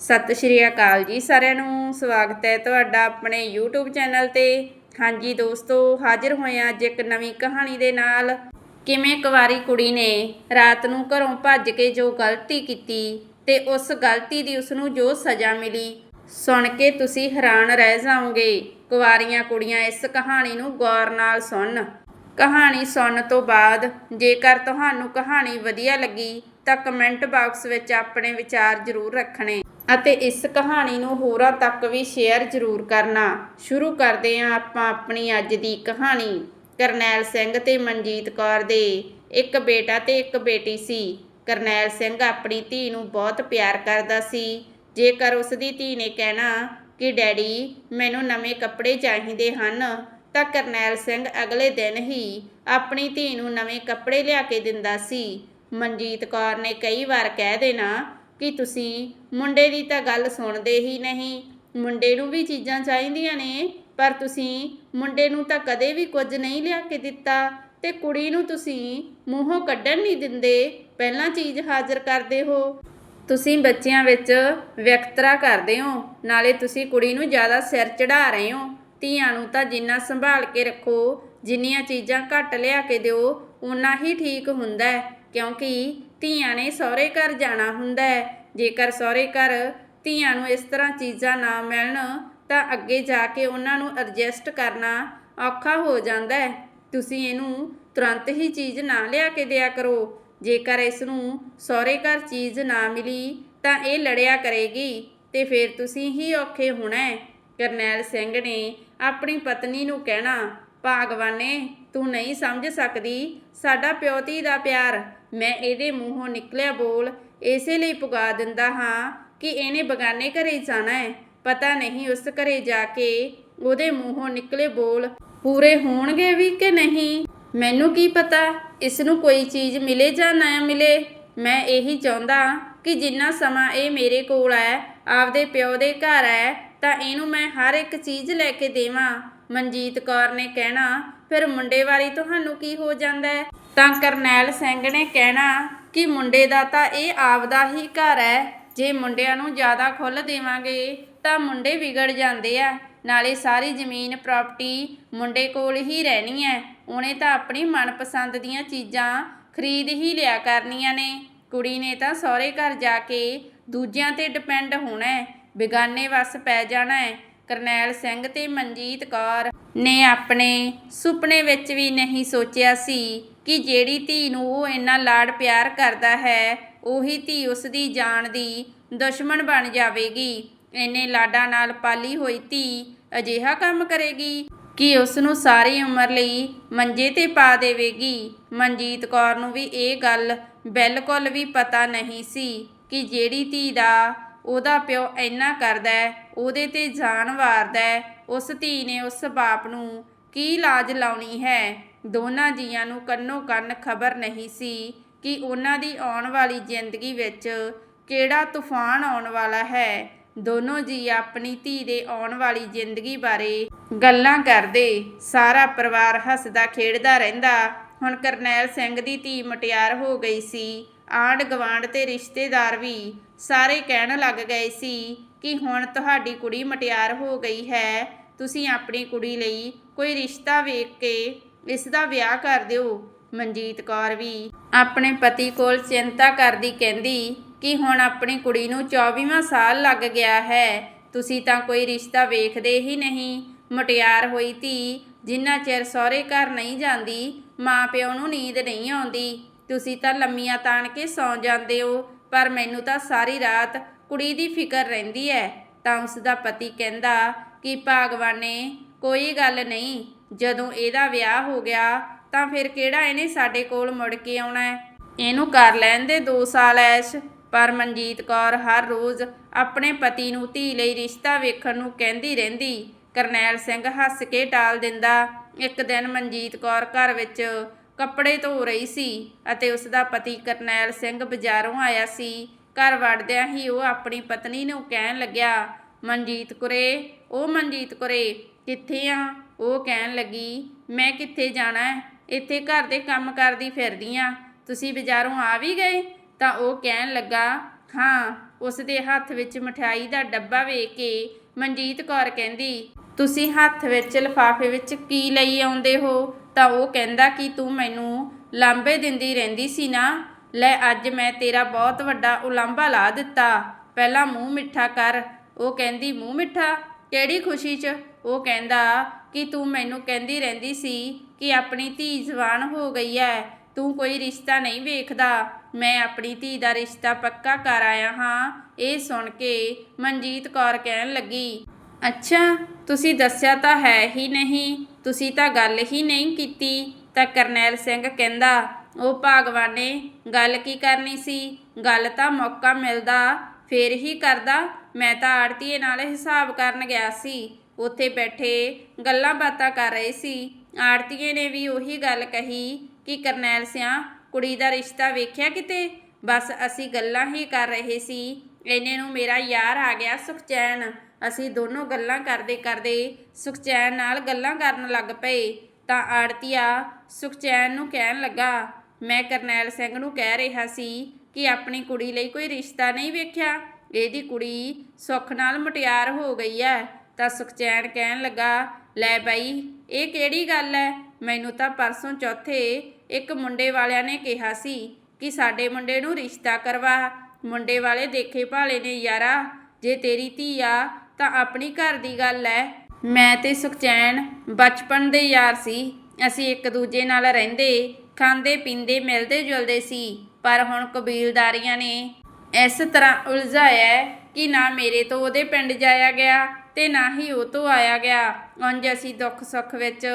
ਸਤਿ ਸ਼੍ਰੀ ਅਕਾਲ ਜੀ ਸਾਰਿਆਂ ਨੂੰ। ਸਵਾਗਤ ਹੈ ਤੁਹਾਡਾ ਆਪਣੇ YouTube ਚੈਨਲ ਤੇ। ਹਾਂਜੀ ਦੋਸਤੋ, ਹਾਜ਼ਰ ਹੋਏ ਹਾਂ ਅੱਜ ਇੱਕ ਨਵੀਂ ਕਹਾਣੀ ਦੇ ਨਾਲ। ਕਿਵੇਂ ਕੁਵਾਰੀ ਕੁੜੀ ਨੇ ਰਾਤ ਨੂੰ ਘਰੋਂ ਭੱਜ ਕੇ ਜੋ ਗਲਤੀ ਕੀਤੀ ਤੇ ਉਸ ਗਲਤੀ ਦੀ ਉਸ ਨੂੰ ਜੋ ਸਜ਼ਾ ਮਿਲੀ, ਸੁਣ ਕੇ ਤੁਸੀਂ ਹੈਰਾਨ ਰਹਿ ਜਾਓਗੇ। ਕੁਵਾਰੀਆਂ ਕੁੜੀਆਂ ਇਸ ਕਹਾਣੀ ਨੂੰ ਗੌਰ ਨਾਲ ਸੁਣਨ ਕਹਾਣੀ ਸੁਣਨ ਤੋਂ ਬਾਅਦ ਜੇਕਰ ਤੁਹਾਨੂੰ ਕਹਾਣੀ ਵਧੀਆ ਲੱਗੀ ਤਾਂ ਕਮੈਂਟ ਬਾਕਸ ਵਿੱਚ ਆਪਣੇ ਵਿਚਾਰ ਜ਼ਰੂਰ ਰੱਖਣੇ। ਅਤੇ ਇਸ ਕਹਾਣੀ ਨੂੰ ਹੋਰਾਂ ਤੱਕ ਵੀ ਸ਼ੇਅਰ ਜ਼ਰੂਰ ਕਰਨਾ। ਸ਼ੁਰੂ ਕਰਦੇ ਹਾਂ ਆਪਾਂ ਆਪਣੀ ਅੱਜ ਦੀ ਕਹਾਣੀ। ਕਰਨੈਲ ਸਿੰਘ ਤੇ ਮਨਜੀਤ ਕੌਰ ਦੇ ਇੱਕ ਬੇਟਾ ਤੇ ਇੱਕ ਬੇਟੀ ਸੀ। ਕਰਨੈਲ ਸਿੰਘ ਆਪਣੀ ਧੀ ਨੂੰ ਬਹੁਤ ਪਿਆਰ ਕਰਦਾ ਸੀ। ਜੇਕਰ ਉਸ ਦੀ ਧੀ ਨੇ ਕਹਿਣਾ ਕਿ, ਡੈਡੀ, ਮੈਨੂੰ ਨਵੇਂ ਕੱਪੜੇ ਚਾਹੀਦੇ ਹਨ, ਤਾਂ ਕਰਨੈਲ ਸਿੰਘ ਅਗਲੇ ਦਿਨ ਹੀ ਆਪਣੀ ਧੀ ਨੂੰ ਨਵੇਂ ਕੱਪੜੇ ਲਿਆ ਕੇ ਦਿੰਦਾ ਸੀ। ਮਨਜੀਤ ਕੌਰ ਨੇ ਕਈ ਵਾਰ ਕਹਿ ਦੇਣਾ ਕਿ ਤੁਸੀਂ ਮੁੰਡੇ ਦੀ ਤਾਂ ਗੱਲ ਸੁਣਦੇ ਹੀ ਨਹੀਂ। ਮੁੰਡੇ ਨੂੰ ਵੀ ਚੀਜ਼ਾਂ ਚਾਹੀਦੀਆਂ ਨੇ, ਪਰ ਤੁਸੀਂ ਮੁੰਡੇ ਨੂੰ ਤਾਂ ਕਦੇ ਵੀ ਕੁਝ ਨਹੀਂ ਲਿਆ ਕੇ ਦਿੱਤਾ ਤੇ ਕੁੜੀ ਨੂੰ ਤੁਸੀਂ ਮੂੰਹੋਂ ਕੱਢਣ ਨਹੀਂ ਦਿੰਦੇ। ਪਹਿਲਾਂ ਚੀਜ਼ ਹਾਜ਼ਰ ਕਰਦੇ ਹੋ। ਤੁਸੀਂ ਬੱਚਿਆਂ ਵਿੱਚ ਵਿਅਕਤਰਾ ਕਰਦੇ ਹੋ, ਨਾਲੇ ਤੁਸੀਂ ਕੁੜੀ ਨੂੰ ਜ਼ਿਆਦਾ ਸਿਰ ਚੜਾ ਰਹੇ ਹੋ। ਧੀਆਂ ਨੂੰ ਤਾਂ ਜਿੰਨਾ ਸੰਭਾਲ ਕੇ ਰੱਖੋ, ਜਿੰਨੀਆਂ ਚੀਜ਼ਾਂ ਘੱਟ ਲਿਆ ਕੇ ਦਿਓ ਉਨਾ ਹੀ ਠੀਕ ਹੁੰਦਾ ਹੈ, ਕਿਉਂਕਿ ਧੀਆਂ ਨੇ ਸਹੁਰੇ ਘਰ ਜਾਣਾ ਹੁੰਦਾ ਹੈ। ਜੇਕਰ ਸਹੁਰੇ ਘਰ ਧੀਆਂ ਨੂੰ ਇਸ ਤਰ੍ਹਾਂ ਚੀਜ਼ਾਂ ਨਾ ਮਿਲਣ, ਤਾਂ ਅੱਗੇ ਜਾ ਕੇ ਉਹਨਾਂ ਨੂੰ ਐਡਜਸਟ ਕਰਨਾ ਔਖਾ ਹੋ ਜਾਂਦਾ ਹੈ। ਤੁਸੀਂ ਇਹਨੂੰ ਤੁਰੰਤ ਹੀ ਚੀਜ਼ ਨਾ ਲਿਆ ਕੇ ਦਿਆ ਕਰੋ। ਜੇਕਰ ਇਸ ਨੂੰ ਸਹੁਰੇ ਘਰ ਚੀਜ਼ ਨਾ ਮਿਲੀ, ਤਾਂ ਇਹ ਲੜਿਆ ਕਰੇਗੀ ਤੇ ਫਿਰ ਤੁਸੀਂ ਹੀ ਔਖੇ ਹੋਣਾ ਹੈ। ਕਰਨੈਲ ਸਿੰਘ ਨੇ ਆਪਣੀ ਪਤਨੀ ਨੂੰ ਕਹਿਣਾ, ਭਾਗਵਾਨੇ, ਤੂੰ ਨਹੀਂ ਸਮਝ ਸਕਦੀ, ਸਾਡਾ ਪਿਓ ਧੀ ਦਾ ਪਿਆਰ ਮੈਂ ਇਹਦੇ ਮੂੰਹੋਂ ਨਿਕਲਿਆ ਬੋਲ, ਇਸੇ ਲਈ ਪੁਗਾ ਦਿੰਦਾ ਹਾਂ ਕਿ ਇਹਨੇ ਬਗਾਨੇ ਘਰੇ ਜਾਣਾ ਹੈ। ਪਤਾ ਨਹੀਂ ਉਸ ਘਰੇ ਜਾ ਕੇ ਉਹਦੇ ਮੂੰਹੋਂ ਨਿਕਲੇ ਬੋਲ, ਪੂਰੇ ਹੋਣਗੇ ਵੀ ਕਿ ਨਹੀਂ? ਮੈਨੂੰ ਕੀ ਪਤਾ ਇਸ ਨੂੰ ਕੋਈ ਚੀਜ਼ ਮਿਲੇ ਜਾਂ ਨਾ ਮਿਲੇ? ਮੈਂ ਇਹੀ ਚਾਹੁੰਦਾ ਕਿ ਜਿੰਨਾ ਸਮਾਂ ਇਹ ਮੇਰੇ ਕੋਲ ਹੈ, ਆਪਦੇ ਪਿਓ ਦੇ ਘਰ ਹੈ, ਤਾਂ ਇਹਨੂੰ ਮੈਂ ਹਰ ਇੱਕ ਚੀਜ਼ ਲੈ ਕੇ ਦੇਵਾਂ। ਮਨਜੀਤ ਕੌਰ ਨੇ ਕਹਿਣਾ, ਫਿਰ ਮੁੰਡੇ ਵਾਰੀ ਤੁਹਾਨੂੰ ਕੀ ਹੋ ਜਾਂਦਾ ਹੈ? ਤਾਂ ਕਰਨੈਲ ਸਿੰਘ ਨੇ ਕਹਿਣਾ ਕਿ ਮੁੰਡੇ ਦਾ ਤਾਂ ਇਹ ਆਪਦਾ ਹੀ ਘਰ ਹੈ। ਜੇ ਮੁੰਡਿਆਂ ਨੂੰ ਜ਼ਿਆਦਾ ਖੁੱਲ੍ਹ ਦੇਵਾਂਗੇ, ਤਾਂ ਮੁੰਡੇ ਵਿਗੜ ਜਾਂਦੇ ਆ। ਨਾਲੇ ਸਾਰੀ ਜ਼ਮੀਨ ਪ੍ਰਾਪਰਟੀ ਮੁੰਡੇ ਕੋਲ ਹੀ ਰਹਿਣੀ ਹੈ। ਉਹਨੇ ਤਾਂ ਆਪਣੀ ਮਨਪਸੰਦ ਦੀਆਂ ਚੀਜ਼ਾਂ ਖਰੀਦ ਹੀ ਲਿਆ ਕਰਨੀਆਂ ਨੇ। ਕੁੜੀ ਨੇ ਤਾਂ ਸਹੁਰੇ ਘਰ ਜਾ ਕੇ ਦੂਜਿਆਂ ਤੇ ਡਿਪੈਂਡ ਹੋਣਾ ਹੈ। ਬਿਗਾਨੇ ਵਸ ਪੈ ਜਾਣਾ ਹੈ। ਕਰਨੈਲ ਸਿੰਘ ਤੇ ਮਨਜੀਤ ਕੌਰ ਨੇ ਆਪਣੇ ਸੁਪਨੇ ਵਿੱਚ ਵੀ ਨਹੀਂ ਸੋਚਿਆ ਸੀ ਕਿ ਜਿਹੜੀ ਧੀ ਨੂੰ ਉਹ ਇੰਨਾ ਲਾਡ ਪਿਆਰ ਕਰਦਾ ਹੈ, ਉਹੀ ਧੀ ਉਸ ਦੀ ਜਾਨ ਦੀ ਦੁਸ਼ਮਣ ਬਣ ਜਾਵੇਗੀ। ਇੰਨੇ ਲਾਡਾਂ ਨਾਲ ਪਾਲੀ ਹੋਈ ਧੀ ਅਜਿਹਾ ਕੰਮ ਕਰੇਗੀ ਕਿ ਉਸ ਨੂੰ ਸਾਰੀ ਉਮਰ ਲਈ ਮੰਜੇ ਤੇ ਪਾ ਦੇਵੇਗੀ। ਮਨਜੀਤ ਕੌਰ ਨੂੰ ਵੀ ਇਹ ਗੱਲ ਬਿਲਕੁਲ ਵੀ ਪਤਾ ਨਹੀਂ ਸੀ ਕਿ ਜਿਹੜੀ ਧੀ ਦਾ ਉਹਦਾ ਪਿਓ ਇੰਨਾ ਕਰਦਾ ਉਹਦੇ ਤੇ ਜਾਨ ਵਾਰਦਾ ਉਸ ਧੀ ਨੇ ਉਸ ਬਾਪ ਨੂੰ ਕੀ ਲਾਜ ਲਾਉਣੀ ਹੈ। ਦੋਨਾਂ ਜੀਆਂ ਨੂੰ ਕੰਨੋ ਕੰਨ ਖਬਰ ਨਹੀਂ ਸੀ ਕਿ ਉਹਨਾਂ ਦੀ ਆਉਣ ਵਾਲੀ ਜ਼ਿੰਦਗੀ ਵਿੱਚ ਕਿਹੜਾ ਤੂਫਾਨ ਆਉਣ ਵਾਲਾ ਹੈ। ਦੋਨੋਂ ਜੀ ਆਪਣੀ ਧੀ ਦੇ ਆਉਣ ਵਾਲੀ ਜ਼ਿੰਦਗੀ ਬਾਰੇ ਗੱਲਾਂ ਕਰਦੇ। ਸਾਰਾ ਪਰਿਵਾਰ ਹੱਸਦਾ, ਖੇਡਦਾ ਰਹਿੰਦਾ। ਹੁਣ ਕਰਨੈਲ ਸਿੰਘ ਦੀ ਧੀ ਮਟਿਆਰ ਹੋ ਗਈ ਸੀ। ਆਂਢ ਗਵਾਂਢ ਤੇ ਰਿਸ਼ਤੇਦਾਰ ਵੀ ਸਾਰੇ ਕਹਿਣ ਲੱਗ ਗਏ ਸੀ ਕਿ ਹੁਣ ਤੁਹਾਡੀ ਕੁੜੀ ਮਟਿਆਰ ਹੋ ਗਈ ਹੈ। ਤੁਸੀਂ ਆਪਣੀ ਕੁੜੀ ਲਈ ਕੋਈ ਰਿਸ਼ਤਾ ਵੇਖ ਕੇ ਇਸ ਦਾ ਵਿਆਹ ਕਰ ਦਿਓ। ਮਨਜੀਤ ਕੌਰ ਵੀ ਆਪਣੇ ਪਤੀ ਕੋਲ ਚਿੰਤਾ ਕਰਦੀ ਕਹਿੰਦੀ ਕਿ ਹੁਣ ਆਪਣੀ ਕੁੜੀ ਨੂੰ 24ਵਾਂ ਸਾਲ ਲੱਗ ਗਿਆ ਹੈ। ਤੁਸੀਂ ਤਾਂ ਕੋਈ ਰਿਸ਼ਤਾ ਵੇਖਦੇ ਹੀ ਨਹੀਂ। ਮਟਿਆਰ ਹੋਈ ਧੀ ਜਿੰਨਾ ਚਿਰ ਸਹੁਰੇ ਘਰ ਨਹੀਂ ਜਾਂਦੀ ਮਾਂ ਪਿਓ ਨੂੰ ਨੀਂਦ ਨਹੀਂ ਆਉਂਦੀ। ਤੁਸੀਂ ਤਾਂ ਲੰਮੀਆਂ ਤਾਣ ਕੇ ਸੌਂ ਜਾਂਦੇ ਹੋ, ਪਰ ਮੈਨੂੰ ਤਾਂ ਸਾਰੀ ਰਾਤ ਕੁੜੀ ਦੀ ਫਿਕਰ ਰਹਿੰਦੀ ਹੈ। ਤਾਂ ਉਸ ਦਾ ਪਤੀ ਕਹਿੰਦਾ ਕਿ ਭਾਗਵਾਨੇ, ਕੋਈ ਗੱਲ ਨਹੀਂ ਜਦੋਂ ਇਹਦਾ ਵਿਆਹ ਹੋ ਗਿਆ, ਤਾਂ ਫਿਰ ਕਿਹੜਾ ਇਹਨੇ ਸਾਡੇ ਕੋਲ ਮੁੜ ਕੇ ਆਉਣਾ ਹੈ? ਇਹਨੂੰ ਕਰ ਲੈਣ ਦੇ 2 ਸਾਲ ਐਸ਼। ਪਰ ਮਨਜੀਤ ਕੌਰ ਹਰ ਰੋਜ਼ ਆਪਣੇ ਪਤੀ ਨੂੰ ਧੀ ਲਈ ਰਿਸ਼ਤਾ ਵੇਖਣ ਨੂੰ ਕਹਿੰਦੀ ਰਹਿੰਦੀ। ਕਰਨੈਲ ਸਿੰਘ ਹੱਸ ਕੇ ਟਾਲ ਦਿੰਦਾ। ਇੱਕ ਦਿਨ ਮਨਜੀਤ ਕੌਰ ਘਰ ਵਿੱਚ ਕੱਪੜੇ ਧੋ ਰਹੀ ਸੀ ਅਤੇ ਉਸ ਦਾ ਪਤੀ ਕਰਨੈਲ ਸਿੰਘ ਬਾਜ਼ਾਰੋਂ ਆਇਆ ਸੀ। ਘਰ ਵੜਦਿਆਂ ਹੀ ਉਹ ਆਪਣੀ ਪਤਨੀ ਨੂੰ ਕਹਿਣ ਲੱਗਿਆ, ਮਨਜੀਤ ਕੁਰੇ, ਉਹ ਮਨਜੀਤ ਕੁਰੇ, ਕਿੱਥੇ ਆ? ਉਹ ਕਹਿਣ ਲੱਗੀ, ਮੈਂ ਕਿੱਥੇ ਜਾਣਾ ਇੱਥੇ ਘਰ ਦੇ ਕੰਮ ਕਰਦੀ ਫਿਰਦੀ ਆ। ਤੁਸੀਂ ਬਾਜ਼ਾਰੋਂ ਆ ਵੀ ਗਏ? ਤਾਂ ਉਹ ਕਹਿਣ ਲੱਗਾ, ਹਾਂ। ਉਸ ਦੇ ਹੱਥ ਵਿੱਚ ਮਠਿਆਈ ਦਾ ਡੱਬਾ ਵੇਖ ਕੇ ਮਨਜੀਤ ਕੌਰ ਕਹਿੰਦੀ, ਤੁਸੀਂ ਹੱਥ ਵਿੱਚ, ਲਿਫਾਫੇ ਵਿੱਚ ਕੀ ਲਈ ਆਉਂਦੇ ਹੋ? ਤਾਂ ਉਹ ਕਹਿੰਦਾ ਕਿ, ਤੂੰ ਮੈਨੂੰ ਲਾਂਬੇ ਦਿੰਦੀ ਰਹਿੰਦੀ ਸੀ ਨਾ। ਲੈ, ਅੱਜ ਮੈਂ ਤੇਰਾ ਬਹੁਤ ਵੱਡਾ ਉਲਾਂਭਾ ਲਾ ਦਿੱਤਾ। ਪਹਿਲਾਂ ਮੂੰਹ ਮਿੱਠਾ ਕਰ। ਉਹ ਕਹਿੰਦੀ, ਮੂੰਹ ਮਿੱਠਾ? ਕਿਹੜੀ ਖੁਸ਼ੀ 'ਚ? ਉਹ ਕਹਿੰਦਾ ਕਿ ਤੂੰ ਮੈਨੂੰ ਕਹਿੰਦੀ ਰਹਿੰਦੀ ਸੀ ਕਿ ਆਪਣੀ ਧੀ ਜਵਾਨ ਹੋ ਗਈ ਹੈ ਤੂੰ ਕੋਈ ਰਿਸ਼ਤਾ ਨਹੀਂ ਵੇਖਦਾ। ਮੈਂ ਆਪਣੀ ਧੀ ਦਾ ਰਿਸ਼ਤਾ ਪੱਕਾ ਕਰ ਆਇਆ ਹਾਂ। ਇਹ ਸੁਣ ਕੇ ਮਨਜੀਤ ਕੌਰ ਕਹਿਣ ਲੱਗੀ, ਅੱਛਾ, ਤੁਸੀਂ ਦੱਸਿਆ ਤਾਂ ਹੈ ਹੀ ਨਹੀਂ। ਤੁਸੀਂ ਤਾਂ ਗੱਲ ਹੀ ਨਹੀਂ ਕੀਤੀ। ਤਾਂ ਕਰਨੈਲ ਸਿੰਘ ਕਹਿੰਦਾ, ਉਹ ਭਾਗਵਾਨ ਨੇ ਗੱਲ ਕੀ ਕਰਨੀ ਸੀ? ਗੱਲ ਤਾਂ ਮੌਕਾ ਮਿਲਦਾ, ਫੇਰ ਹੀ ਕਰਦਾ। ਮੈਂ ਤਾਂ ਆੜਤੀਏ ਨਾਲ ਹਿਸਾਬ ਕਰਨ ਗਿਆ ਸੀ। ਉੱਥੇ ਬੈਠੇ ਗੱਲਾਂ ਬਾਤਾਂ ਕਰ ਰਹੇ ਸੀ। ਆੜਤੀਏ ਨੇ ਵੀ ਉਹੀ ਗੱਲ ਕਹੀ ਕਿ ਕਰਨੈਲ ਸਿਆਂ, ਕੁੜੀ ਦਾ ਰਿਸ਼ਤਾ ਵੇਖਿਆ ਕਿਤੇ? ਬਸ ਅਸੀਂ ਗੱਲਾਂ ਹੀ ਕਰ ਰਹੇ ਸੀ। ਇਹਨੇ ਨੂੰ ਮੇਰਾ ਯਾਰ ਆ ਗਿਆ ਸੁਖਚੈਨ। ਅਸੀਂ ਦੋਨੋਂ ਗੱਲਾਂ ਕਰਦੇ ਕਰਦੇ ਸੁਖਚੈਨ ਨਾਲ ਗੱਲਾਂ ਕਰਨ ਲੱਗ ਪਏ। ਤਾਂ ਆੜਤੀਆ ਸੁਖਚੈਨ ਨੂੰ ਕਹਿਣ ਲੱਗਾ, ਮੈਂ ਕਰਨੈਲ ਸਿੰਘ ਨੂੰ ਕਹਿ ਰਿਹਾ ਸੀ ਕਿ ਆਪਣੀ ਕੁੜੀ ਲਈ ਕੋਈ ਰਿਸ਼ਤਾ ਨਹੀਂ ਵੇਖਿਆ। ਇਹਦੀ ਕੁੜੀ ਸੁੱਖ ਨਾਲ ਮਟਿਆਰ ਹੋ ਗਈ ਹੈ। ਤਾਂ ਸੁਖਚੈਨ ਕਹਿਣ ਲੱਗਾ, ਲੈ ਬਾਈ, ਇਹ ਕਿਹੜੀ ਗੱਲ ਹੈ ਮੈਨੂੰ ਤਾਂ ਪਰਸੋਂ ਚੌਥੇ ਇੱਕ ਮੁੰਡੇ ਵਾਲਿਆਂ ਨੇ ਕਿਹਾ ਸੀ ਕਿ ਸਾਡੇ ਮੁੰਡੇ ਨੂੰ ਰਿਸ਼ਤਾ ਕਰਵਾ। ਮੁੰਡੇ ਵਾਲੇ ਦੇਖੇ ਭਾਲੇ ਨੇ, ਯਾਰਾ, ਜੇ ਤੇਰੀ ਧੀ ਆ, ਤਾਂ ਆਪਣੀ ਘਰ ਦੀ ਗੱਲ ਐ। ਮੈਂ ਤੇ ਸੁਖਚੈਨ ਬਚਪਨ ਦੇ ਯਾਰ ਸੀ। ਅਸੀਂ ਇੱਕ ਦੂਜੇ ਨਾਲ ਰਹਿੰਦੇ, ਖਾਂਦੇ, ਪੀਂਦੇ, ਮਿਲਦੇ ਜੁਲਦੇ ਸੀ, ਪਰ ਹੁਣ ਕਬੀਲਦਾਰੀਆਂ ਨੇ ਇਸ ਤਰ੍ਹਾਂ ਉਲਝਾਇਆ ਕਿ ਨਾ ਮੇਰੇ ਤੋਂ ਉਹਦੇ ਪਿੰਡ ਜਾਇਆ ਗਿਆ ਤੇ ਨਾ ਹੀ ਉਹ ਤੋਂ ਆਇਆ ਗਿਆ। ਉਂਝ ਅਸੀਂ ਦੁੱਖ ਸੁੱਖ ਵਿੱਚ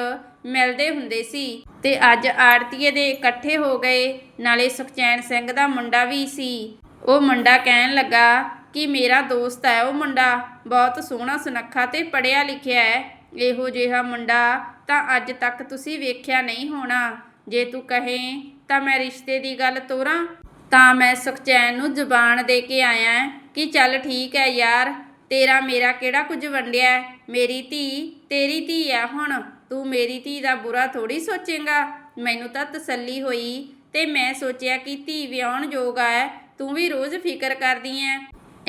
ਮਿਲਦੇ ਹੁੰਦੇ ਸੀ ਤੇ ਅੱਜ ਆੜਤੀਏ ਦੇ ਇਕੱਠੇ ਹੋ ਗਏ। ਨਾਲੇ ਸੁਖਚੈਨ ਸਿੰਘ ਦਾ ਮੁੰਡਾ ਵੀ ਸੀ। ਉਹ ਮੁੰਡਾ ਕਹਿਣ ਲੱਗਾ ਕਿ ਮੇਰਾ ਦੋਸਤ ਹੈ ਉਹ ਮੁੰਡਾ, ਬਹੁਤ ਸੋਹਣਾ ਸੁਨੱਖਾ ਤੇ ਪੜਿਆ ਲਿਖਿਆ ਹੈ ਇਹੋ ਜਿਹਾ ਮੁੰਡਾ ਤਾਂ ਅੱਜ ਤੱਕ ਤੁਸੀਂ ਵੇਖਿਆ ਨਹੀਂ ਹੋਣਾ। ਜੇ ਤੂੰ ਕਹੇ ਤਾਂ ਮੈਂ ਰਿਸ਼ਤੇ ਦੀ ਗੱਲ ਤੋਰਾਂ। ਤਾਂ ਮੈਂ ਸੁਖਚੈਨ ਨੂੰ ਜ਼ੁਬਾਨ ਦੇ ਕੇ ਆਇਆ ਕਿ ਚੱਲ ਠੀਕ ਹੈ ਯਾਰ ਤੇਰਾ ਮੇਰਾ ਕਿਹੜਾ ਕੁਝ ਵੰਡਿਆ ਮੇਰੀ ਧੀ ਤੇਰੀ ਧੀ ਆ ਹੁਣ। ਤੂੰ ਮੇਰੀ ਧੀ ਦਾ ਬੁਰਾ ਥੋੜੀ ਸੋਚੇਂਗਾ। ਮੈਨੂੰ ਤਾਂ ਤਸੱਲੀ ਹੋਈ ਤੇ ਮੈਂ ਸੋਚਿਆ ਕਿ ਧੀ ਵਿਆਹਣ ਯੋਗ ਹੈ ਤੂੰ ਵੀ ਰੋਜ਼ ਫਿਕਰ ਕਰਦੀ ਐ।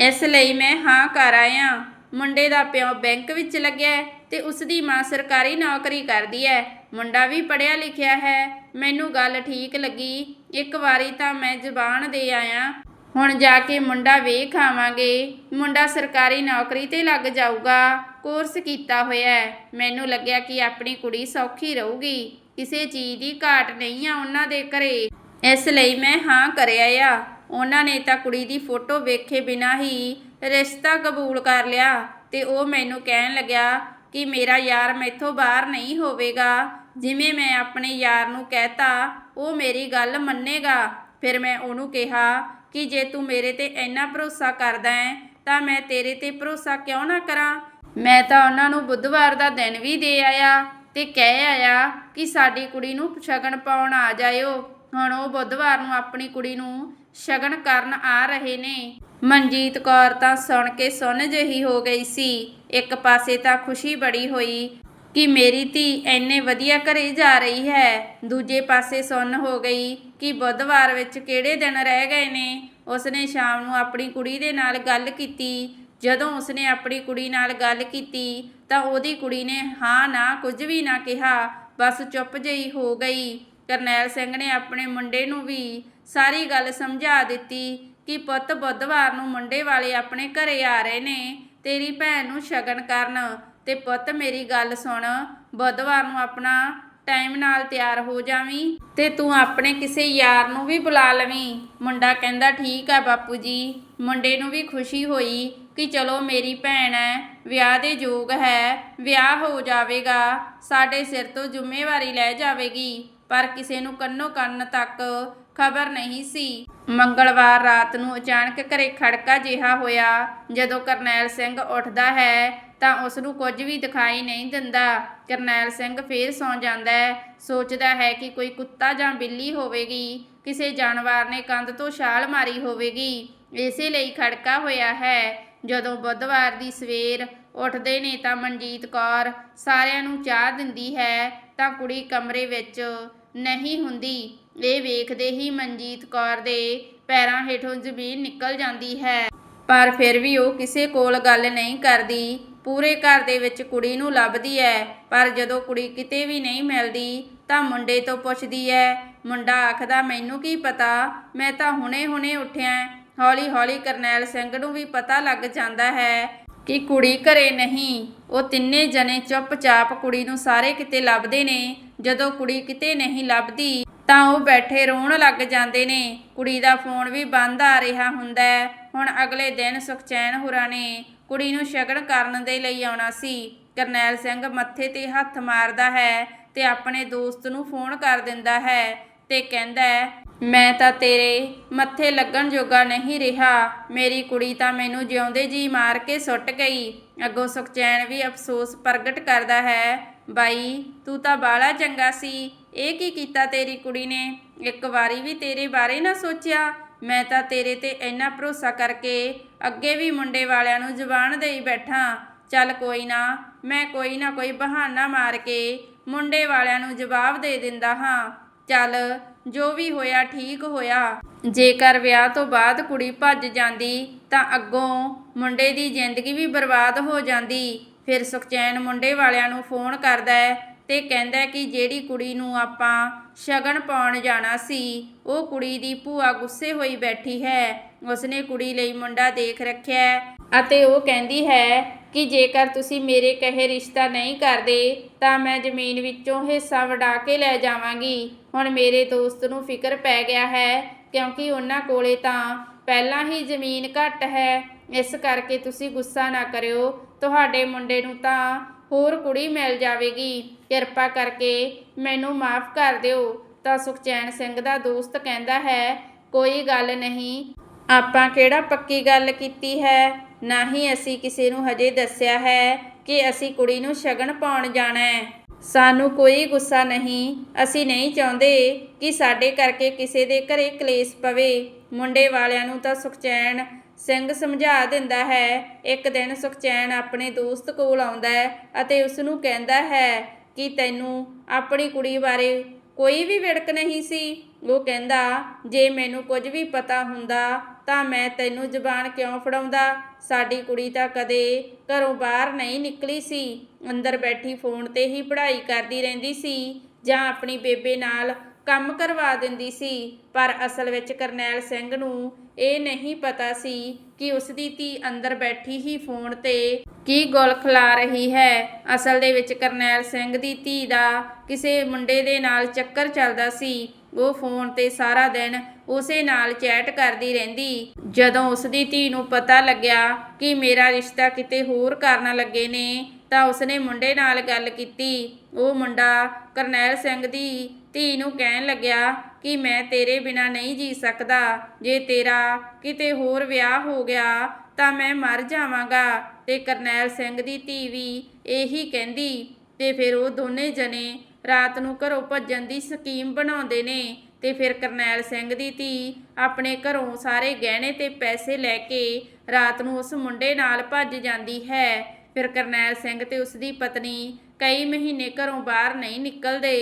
ਇਸ ਲਈ ਮੈਂ ਹਾਂ ਕਰ ਆਇਆ। ਮੁੰਡੇ ਦਾ ਪਿਓ ਬੈਂਕ ਵਿੱਚ ਲੱਗਿਆ ਹੈ ਤੇ ਉਸ ਦੀ ਮਾਂ ਸਰਕਾਰੀ ਨੌਕਰੀ ਕਰਦੀ ਹੈ। ਮੁੰਡਾ ਵੀ ਪੜਿਆ ਲਿਖਿਆ ਹੈ। ਮੈਨੂੰ ਗੱਲ ਠੀਕ ਲੱਗੀ। ਇੱਕ ਵਾਰੀ ਤਾਂ ਮੈਂ ਜਬਾਨ ਦੇ ਆਇਆ ਹੁਣ ਜਾ ਕੇ ਮੁੰਡਾ ਵੇਖ ਆਵਾਂਗੇ। ਮੁੰਡਾ ਸਰਕਾਰੀ ਨੌਕਰੀ ਤੇ ਲੱਗ ਜਾਊਗਾ। ਕੋਰਸ ਕੀਤਾ ਹੋਇਆ ਮੈਨੂੰ ਲੱਗਿਆ ਕਿ ਆਪਣੀ ਕੁੜੀ ਸੌਖੀ ਰਹੂਗੀ। ਕਿਸੇ ਚੀਜ਼ ਦੀ ਘਾਟ ਨਹੀਂ ਆ ਉਹਨਾਂ ਦੇ ਘਰੇ। ਇਸ ਲਈ ਮੈਂ ਹਾਂ ਕਰਿਆ ਆ। ਉਹਨਾਂ ਨੇ ਤਾਂ ਕੁੜੀ ਦੀ ਫੋਟੋ ਵੇਖੇ ਬਿਨਾ ਹੀ ਰਿਸ਼ਤਾ ਕਬੂਲ ਕਰ ਲਿਆ ਤੇ ਉਹ ਮੈਨੂੰ ਕਹਿਣ ਲੱਗਿਆ ਕਿ ਮੇਰਾ ਯਾਰ ਮੈਥੋਂ ਬਾਹਰ ਨਹੀਂ ਹੋਵੇਗਾ। ਜਿਵੇਂ ਮੈਂ ਆਪਣੇ ਯਾਰ ਨੂੰ ਕਹਿਤਾ, ਉਹ ਮੇਰੀ ਗੱਲ ਮੰਨੇਗਾ। ਫਿਰ ਮੈਂ ਉਹਨੂੰ ਕਿਹਾ ਕਿ ਜੇ ਤੂੰ ਮੇਰੇ ਤੇ ਇੰਨਾ ਭਰੋਸਾ ਕਰਦਾ ਹੈ, ਤਾਂ ਮੈਂ ਤੇਰੇ ਤੇ ਭਰੋਸਾ ਕਿਉਂ ਨਾ ਕਰਾਂ? ਮੈਂ ਤਾਂ ਉਹਨਾਂ ਨੂੰ ਬੁੱਧਵਾਰ ਦਾ ਦਿਨ ਵੀ ਦੇ ਆਇਆ ਤੇ ਕਹਿ ਆਇਆ ਕਿ ਸਾਡੀ ਕੁੜੀ ਨੂੰ ਸ਼ਗਨ ਪਾਉਣ ਆ ਜਾਇਓ। ਹੁਣ ਉਹ ਬੁੱਧਵਾਰ ਨੂੰ ਆਪਣੀ ਕੁੜੀ ਨੂੰ ਸ਼ਗਨ ਕਰਨ ਆ ਰਹੇ ਨੇ। ਮਨਜੀਤ ਕੌਰ ਤਾਂ ਸੁਣ ਕੇ ਸੁਣ ਜਿਹੀ ਹੋ ਗਈ ਸੀ। ਇੱਕ ਪਾਸੇ ਤਾਂ ਖੁਸ਼ੀ ਬੜੀ ਹੋਈ ਕਿ ਮੇਰੀ ਧੀ ਐਨੇ ਵਧੀਆ ਘਰੇ ਜਾ ਰਹੀ ਹੈ। ਦੂਜੇ ਪਾਸੇ ਸੁੰਨ ਹੋ ਗਈ ਕਿ ਬੁੱਧਵਾਰ ਵਿੱਚ ਕਿਹੜੇ ਦਿਨ ਰਹਿ ਗਏ ਨੇ। ਉਸਨੇ ਸ਼ਾਮ ਨੂੰ ਆਪਣੀ ਕੁੜੀ ਦੇ ਨਾਲ ਗੱਲ ਕੀਤੀ। ਜਦੋਂ ਉਸਨੇ ਆਪਣੀ ਕੁੜੀ ਨਾਲ ਗੱਲ ਕੀਤੀ ਤਾਂ ਉਹਦੀ ਕੁੜੀ ਨੇ ਹਾਂ, ਨਾ, ਕੁਝ ਵੀ ਨਾ ਕਿਹਾ। ਬਸ ਚੁੱਪ ਜਿਹੀ ਹੋ ਗਈ। ਕਰਨੈਲ ਸਿੰਘ ਨੇ ਆਪਣੇ ਮੁੰਡੇ ਨੂੰ ਵੀ ਸਾਰੀ ਗੱਲ ਸਮਝਾ ਦਿੱਤੀ ਕਿ ਪੁੱਤ ਬੁੱਧਵਾਰ ਨੂੰ ਮੁੰਡੇ ਵਾਲੇ ਆਪਣੇ ਘਰੇ ਆ ਰਹੇ ਨੇ। ਤੇਰੀ ਭੈਣ ਨੂੰ ਸ਼ਗਨ ਕਰਨ ਤੇ ਪੁੱਤ ਮੇਰੀ ਗੱਲ ਸੁਣ, ਬੁੱਧਵਾਰ ਨੂੰ ਆਪਣਾ ਟਾਈਮ ਨਾਲ ਤਿਆਰ ਹੋ ਜਾਵੀਂ ਤੇ ਤੂੰ ਆਪਣੇ ਕਿਸੇ ਯਾਰ ਨੂੰ ਵੀ ਬੁਲਾ ਲਵੀਂ। ਮੁੰਡਾ ਕਹਿੰਦਾ, ਠੀਕ ਆ ਬਾਪੂ ਜੀ ਮੁੰਡੇ ਨੂੰ ਵੀ ਖੁਸ਼ੀ ਹੋਈ ਕਿ ਚਲੋ ਮੇਰੀ ਭੈਣ ਹੈ ਵਿਆਹ ਦੇ ਯੋਗ ਹੈ, ਵਿਆਹ ਹੋ ਜਾਵੇਗਾ, ਸਾਡੇ ਸਿਰ ਤੋਂ ਜ਼ਿੰਮੇਵਾਰੀ ਲੈ ਜਾਵੇਗੀ। ਪਰ ਕਿਸੇ ਨੂੰ ਕੰਨੋ ਕੰਨ ਤੱਕ ਖਬਰ ਨਹੀਂ ਸੀ। ਮੰਗਲਵਾਰ ਰਾਤ ਨੂੰ ਅਚਾਨਕ ਘਰੇ ਖੜਕਾ ਜਿਹਾ ਹੋਇਆ, ਜਦੋਂ ਕਰਨੈਲ ਸਿੰਘ ਉੱਠਦਾ ਹੈ ਤਾਂ ਉਸ ਨੂੰ ਕੁਝ ਵੀ ਦਿਖਾਈ ਨਹੀਂ ਦਿੰਦਾ। ਕਰਨੈਲ ਸਿੰਘ ਫੇਰ ਸੌਂ ਜਾਂਦਾ ਹੈ। ਸੋਚਦਾ ਹੈ ਕਿ ਕੋਈ ਕੁੱਤਾ ਜਾਂ ਬਿੱਲੀ ਹੋਵੇਗੀ। ਕਿਸੇ ਜਾਨਵਰ ਨੇ ਕੰਧ ਤੋਂ ਛਾਲ ਮਾਰੀ ਹੋਵੇਗੀ। ਇਸੇ ਲਈ ਖੜਕਾ ਹੋਇਆ ਹੈ। ਜਦੋਂ ਬੁੱਧਵਾਰ ਦੀ ਸਵੇਰ ਉੱਠਦੇ ਨੇ ਤਾਂ ਮਨਜੀਤ ਕੌਰ ਸਾਰਿਆਂ ਨੂੰ ਚਾਹ ਦਿੰਦੀ ਹੈ। ਤਾਂ ਕੁੜੀ ਕਮਰੇ ਵਿੱਚ ਨਹੀਂ ਹੁੰਦੀ। ਇਹ ਵੇਖਦੇ ਹੀ ਮਨਜੀਤ ਕੌਰ ਦੇ ਪੈਰਾਂ ਹੇਠੋਂ ਜ਼ਮੀਨ ਨਿਕਲ ਜਾਂਦੀ ਹੈ। ਪਰ ਫਿਰ ਵੀ ਉਹ ਕਿਸੇ ਕੋਲ ਗੱਲ ਨਹੀਂ ਕਰਦੀ। ਪੂਰੇ ਘਰ ਦੇ ਵਿੱਚ ਕੁੜੀ ਨੂੰ ਲੱਭਦੀ ਹੈ ਪਰ ਜਦੋਂ ਕੁੜੀ ਕਿਤੇ ਵੀ ਨਹੀਂ ਮਿਲਦੀ, ਤਾਂ ਮੁੰਡੇ ਤੋਂ ਪੁੱਛਦੀ ਹੈ ਮੁੰਡਾ ਆਖਦਾ, ਮੈਨੂੰ ਕੀ ਪਤਾ? ਮੈਂ ਤਾਂ ਹੁਣੇ-ਹੁਣੇ ਉੱਠਿਆ ਹੌਲੀ-ਹੌਲੀ ਕਰਨੈਲ ਸਿੰਘ ਨੂੰ ਵੀ ਪਤਾ ਲੱਗ ਜਾਂਦਾ ਹੈ ਕਿ ਕੁੜੀ ਘਰੇ ਨਹੀਂ। ਉਹ ਤਿੰਨੇ ਜਣੇ ਚੁੱਪਚਾਪ ਕੁੜੀ ਨੂੰ ਸਾਰੇ ਕਿਤੇ ਲੱਭਦੇ ਨੇ। ਜਦੋਂ ਕੁੜੀ ਕਿਤੇ ਨਹੀਂ ਲੱਭਦੀ, ਤਾਂ ਉਹ ਬੈਠੇ ਰੋਣ ਲੱਗ ਜਾਂਦੇ ਨੇ। ਕੁੜੀ ਦਾ ਫੋਨ ਵੀ ਬੰਦ ਆ ਰਿਹਾ ਹੁੰਦਾ ਹੁਣ ਅਗਲੇ ਦਿਨ ਸੁਖਚੈਨ ਹੁਰਾਂ ਨੇ ਕੁੜੀ ਨੂੰ ਸ਼ਗਨ ਕਰਨ ਦੇ ਲਈ ਆਉਣਾ ਸੀ। ਕਰਨੈਲ ਸਿੰਘ ਮੱਥੇ ਤੇ ਹੱਥ ਮਾਰਦਾ ਹੈ ਤੇ ਆਪਣੇ ਦੋਸਤ ਨੂੰ ਫੋਨ ਕਰ ਦਿੰਦਾ ਹੈ ਤੇ ਕਹਿੰਦਾ, ਮੈਂ ਤਾਂ ਤੇਰੇ ਮੱਥੇ ਲੱਗਣ ਜੋਗਾ ਨਹੀਂ ਰਿਹਾ। ਮੇਰੀ ਕੁੜੀ ਤਾਂ ਮੈਨੂੰ ਜਿਉਂਦੇ ਜੀ ਮਾਰ ਕੇ ਸੁੱਟ ਗਈ। ਅੱਗੋਂ ਸੁਖਚੈਨ ਵੀ ਅਫਸੋਸ ਪ੍ਰਗਟ ਕਰਦਾ ਹੈ, ਬਾਈ, ਤੂੰ ਤਾਂ ਬਾਲਾ ਚੰਗਾ ਸੀ। ਇਹ ਕੀ ਕੀਤਾ ਤੇਰੀ ਕੁੜੀ ਨੇ? ਇੱਕ ਵਾਰੀ ਵੀ ਤੇਰੇ ਬਾਰੇ ਨਾ ਸੋਚਿਆ। ਮੈਂ ਤਾਂ ਤੇਰੇ ਤੇ ਇੰਨਾ ਭਰੋਸਾ ਕਰਕੇ ਅੱਗੇ ਵੀ ਮੁੰਡੇ ਵਾਲਿਆਂ ਨੂੰ ਜ਼ੁਬਾਨ ਦੇਈ ਬੈਠਾ। ਚੱਲ ਕੋਈ ਨਾ, ਮੈਂ ਕੋਈ ਨਾ ਕੋਈ ਬਹਾਨਾ ਮਾਰ ਕੇ ਮੁੰਡੇ ਵਾਲਿਆਂ ਨੂੰ ਜਵਾਬ ਦੇ ਦਿੰਦਾ ਹਾਂ। ਚੱਲ, ਜੋ ਵੀ ਹੋਇਆ ਠੀਕ ਹੋਇਆ। ਜੇਕਰ ਵਿਆਹ ਤੋਂ ਬਾਅਦ ਕੁੜੀ ਭੱਜ ਜਾਂਦੀ, ਤਾਂ ਅੱਗੋਂ ਮੁੰਡੇ ਦੀ ਜ਼ਿੰਦਗੀ ਵੀ ਬਰਬਾਦ ਹੋ ਜਾਂਦੀ। ਫਿਰ ਸੁਖਚੈਨ ਮੁੰਡੇ ਵਾਲਿਆਂ ਨੂੰ ਫੋਨ ਕਰਦਾ ਹੈ ਤੇ ਕਹਿੰਦਾ ਕਿ ਜਿਹੜੀ ਕੁੜੀ ਨੂੰ ਆਪਾਂ ਸ਼ਗਨ ਪਾਉਣ ਜਾਣਾ ਸੀ ਉਹ ਕੁੜੀ ਦੀ ਭੂਆ ਗੁੱਸੇ ਹੋਈ ਬੈਠੀ ਹੈ। ਉਸਨੇ ਕੁੜੀ ਲਈ ਮੁੰਡਾ ਦੇਖ ਰੱਖਿਆ ਅਤੇ ਉਹ ਕਹਿੰਦੀ ਹੈ ਕਿ ਜੇਕਰ ਤੁਸੀਂ ਮੇਰੇ ਕਹੇ ਰਿਸ਼ਤਾ ਨਹੀਂ ਕਰਦੇ, ਤਾਂ ਮੈਂ ਜ਼ਮੀਨ ਵਿੱਚੋਂ ਹਿੱਸਾ ਵਡਾ ਕੇ ਲੈ ਜਾਵਾਂਗੀ। ਹੁਣ ਮੇਰੇ ਦੋਸਤ ਨੂੰ ਫਿਕਰ ਪੈ ਗਿਆ ਹੈ, ਕਿਉਂਕਿ ਉਹਨਾਂ ਕੋਲੇ ਤਾਂ ਪਹਿਲਾਂ ਹੀ ਜ਼ਮੀਨ ਘੱਟ ਹੈ। ਇਸ ਕਰਕੇ ਤੁਸੀਂ ਗੁੱਸਾ ਨਾ ਕਰਿਓ। ਤੁਹਾਡੇ ਮੁੰਡੇ ਨੂੰ ਤਾਂ ਹੋਰ ਕੁੜੀ ਮਿਲ ਜਾਵੇਗੀ। ਕਿਰਪਾ ਕਰਕੇ ਮੈਨੂੰ ਮਾਫ ਕਰ ਦਿਓ। ਤਾਂ ਸੁਖਚੈਨ ਸਿੰਘ ਦਾ ਦੋਸਤ ਕਹਿੰਦਾ ਹੈ, ਕੋਈ ਗੱਲ ਨਹੀਂ। ਆਪਾਂ ਕਿਹੜਾ ਪੱਕੀ ਗੱਲ ਕੀਤੀ ਹੈ? ਨਾ ਹੀ ਅਸੀਂ ਕਿਸੇ ਨੂੰ ਹਜੇ ਦੱਸਿਆ ਹੈ ਕਿ ਅਸੀਂ ਕੁੜੀ ਨੂੰ ਸ਼ਗਨ ਪਾਉਣ ਜਾਣਾ ਹੈ। ਸਾਨੂੰ ਕੋਈ ਗੁੱਸਾ ਨਹੀਂ। ਅਸੀਂ ਨਹੀਂ ਚਾਹੁੰਦੇ ਕਿ ਸਾਡੇ ਕਰਕੇ ਕਿਸੇ ਦੇ ਘਰੇ ਕਲੇਸ਼ ਪਵੇ। ਮੁੰਡੇ ਵਾਲਿਆਂ ਨੂੰ ਤਾਂ ਸੁਖਚੈਨ ਸਿੰਘ ਸਮਝਾ ਦਿੰਦਾ ਹੈ। ਇੱਕ ਦਿਨ ਸੁਖਚੈਨ ਆਪਣੇ ਦੋਸਤ ਕੋਲ ਆਉਂਦਾ ਹੈ ਅਤੇ ਉਸ ਨੂੰ ਕਹਿੰਦਾ ਹੈ ਕਿ ਤੈਨੂੰ ਆਪਣੀ ਕੁੜੀ ਬਾਰੇ ਕੋਈ ਵੀ ਵਿੜਕ ਨਹੀਂ ਸੀ। ਉਹ ਕਹਿੰਦਾ, ਜੇ ਮੈਨੂੰ ਕੁਝ ਵੀ ਪਤਾ ਹੁੰਦਾ ਤਾਂ ਮੈਂ ਤੈਨੂੰ ਜ਼ਬਾਨ ਕਿਉਂ ਫੜਾਉਂਦਾ? ਸਾਡੀ ਕੁੜੀ ਤਾਂ ਕਦੇ ਘਰੋਂ ਬਾਹਰ ਨਹੀਂ ਨਿਕਲੀ ਸੀ। ਅੰਦਰ ਬੈਠੀ ਫੋਨ ਤੇ ਹੀ ਪੜ੍ਹਾਈ ਕਰਦੀ ਰਹਿੰਦੀ ਸੀ ਜਾਂ ਆਪਣੀ ਬੇਬੇ ਨਾਲ ਕੰਮ ਕਰਵਾ ਦਿੰਦੀ ਸੀ, ਪਰ ਅਸਲ ਵਿੱਚ ਕਰਨੈਲ ਸਿੰਘ ਨੂੰ ਇਹ ਨਹੀਂ ਪਤਾ ਸੀ ਕਿ ਉਸ ਦੀ ਧੀ ਅੰਦਰ ਬੈਠੀ ਹੀ ਫੋਨ ਤੇ ਕੀ ਗੁਲ ਖਿਲਾ ਰਹੀ ਹੈ। ਅਸਲ ਦੇ ਵਿੱਚ ਕਰਨੈਲ ਸਿੰਘ ਦੀ ਧੀ ਦਾ ਕਿਸੇ ਮੁੰਡੇ ਦੇ ਨਾਲ ਚੱਕਰ ਚੱਲਦਾ ਸੀ। ਉਹ ਫੋਨ ਤੇ ਸਾਰਾ ਦਿਨ ਉਸੇ ਨਾਲ ਚੈਟ ਕਰਦੀ ਰਹਿੰਦੀ। ਜਦੋਂ ਉਸ ਦੀ ਧੀ ਨੂੰ ਪਤਾ ਲੱਗਿਆ ਕਿ ਮੇਰਾ ਰਿਸ਼ਤਾ ਕਿਤੇ ਹੋਰ ਕਰਨ ਲੱਗੇ ਨੇ, ਤਾਂ ਉਸਨੇ ਮੁੰਡੇ ਨਾਲ ਗੱਲ ਕੀਤੀ। ਉਹ ਮੁੰਡਾ ਕਰਨੈਲ ਸਿੰਘ ਦੀ ਧੀ ਨੂੰ ਕਹਿਣ ਲੱਗਿਆ ਕਿ ਮੈਂ ਤੇਰੇ ਬਿਨਾ ਨਹੀਂ ਜੀ ਸਕਦਾ। ਜੇ ਤੇਰਾ ਕਿਤੇ ਹੋਰ ਵਿਆਹ ਹੋ ਗਿਆ ਤਾਂ ਮੈਂ ਮਰ ਜਾਵਾਂਗਾ ਤੇ ਕਰਨੈਲ ਸਿੰਘ ਦੀ ਧੀ ਵੀ ਇਹੀ ਕਹਿੰਦੀ ਤੇ ਫਿਰ ਉਹ ਦੋਨੇ ਜਣੇ ਰਾਤ ਨੂੰ ਘਰੋਂ ਭੱਜਣ ਦੀ ਸਕੀਮ ਬਣਾਉਂਦੇ ਨੇ ਤੇ ਫਿਰ ਕਰਨੈਲ ਸਿੰਘ ਦੀ ਧੀ ਆਪਣੇ ਘਰੋਂ ਸਾਰੇ ਗਹਿਣੇ ਤੇ ਪੈਸੇ ਲੈ ਕੇ ਰਾਤ ਨੂੰ ਉਸ ਮੁੰਡੇ ਨਾਲ ਭੱਜ ਜਾਂਦੀ ਹੈ। ਫਿਰ ਕਰਨੈਲ ਸਿੰਘ ਤੇ ਉਸ ਦੀ ਪਤਨੀ ਕਈ ਮਹੀਨੇ ਘਰੋਂ ਬਾਹਰ ਨਹੀਂ ਨਿਕਲਦੇ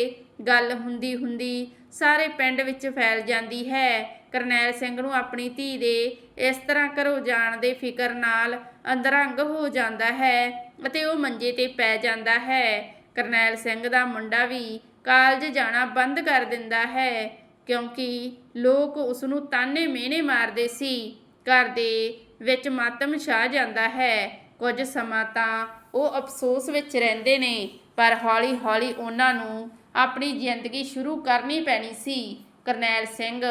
ਗੱਲ ਹੁੰਦੀ ਹੁੰਦੀ ਸਾਰੇ ਪਿੰਡ ਵਿੱਚ ਫੈਲ ਜਾਂਦੀ ਹੈ। ਕਰਨੈਲ ਸਿੰਘ ਨੂੰ ਆਪਣੀ ਧੀ ਦੇ ਇਸ ਤਰ੍ਹਾਂ ਘਰੋਂ ਜਾਣ ਦੇ ਫਿਕਰ ਨਾਲ ਅੰਦਰੰਗ ਹੋ ਜਾਂਦਾ ਹੈ ਅਤੇ ਉਹ ਮੰਜੇ ਤੇ ਪੈ ਜਾਂਦਾ ਹੈ। ਕਰਨੈਲ ਸਿੰਘ ਦਾ ਮੁੰਡਾ ਵੀ ਕਾਲਜ ਜਾਣਾ ਬੰਦ ਕਰ ਦਿੰਦਾ ਹੈ ਕਿਉਂਕਿ ਲੋਕ ਉਸ ਨੂੰ ਤਾਨੇ ਮਿਹਣੇ ਮਾਰਦੇ ਸੀ। ਘਰ ਦੇ ਵਿੱਚ ਮਾਤਮ ਛਾ ਜਾਂਦਾ ਹੈ। ਕੁਝ ਸਮਾਂ ਤਾਂ ਉਹ ਅਫਸੋਸ ਵਿੱਚ ਰਹਿੰਦੇ ਨੇ, ਪਰ ਹੌਲੀ-ਹੌਲੀ ਉਹਨਾਂ ਨੂੰ ਆਪਣੀ ਜ਼ਿੰਦਗੀ ਸ਼ੁਰੂ ਕਰਨੀ ਪੈਣੀ ਸੀ। ਕਰਨੈਲ ਸਿੰਘ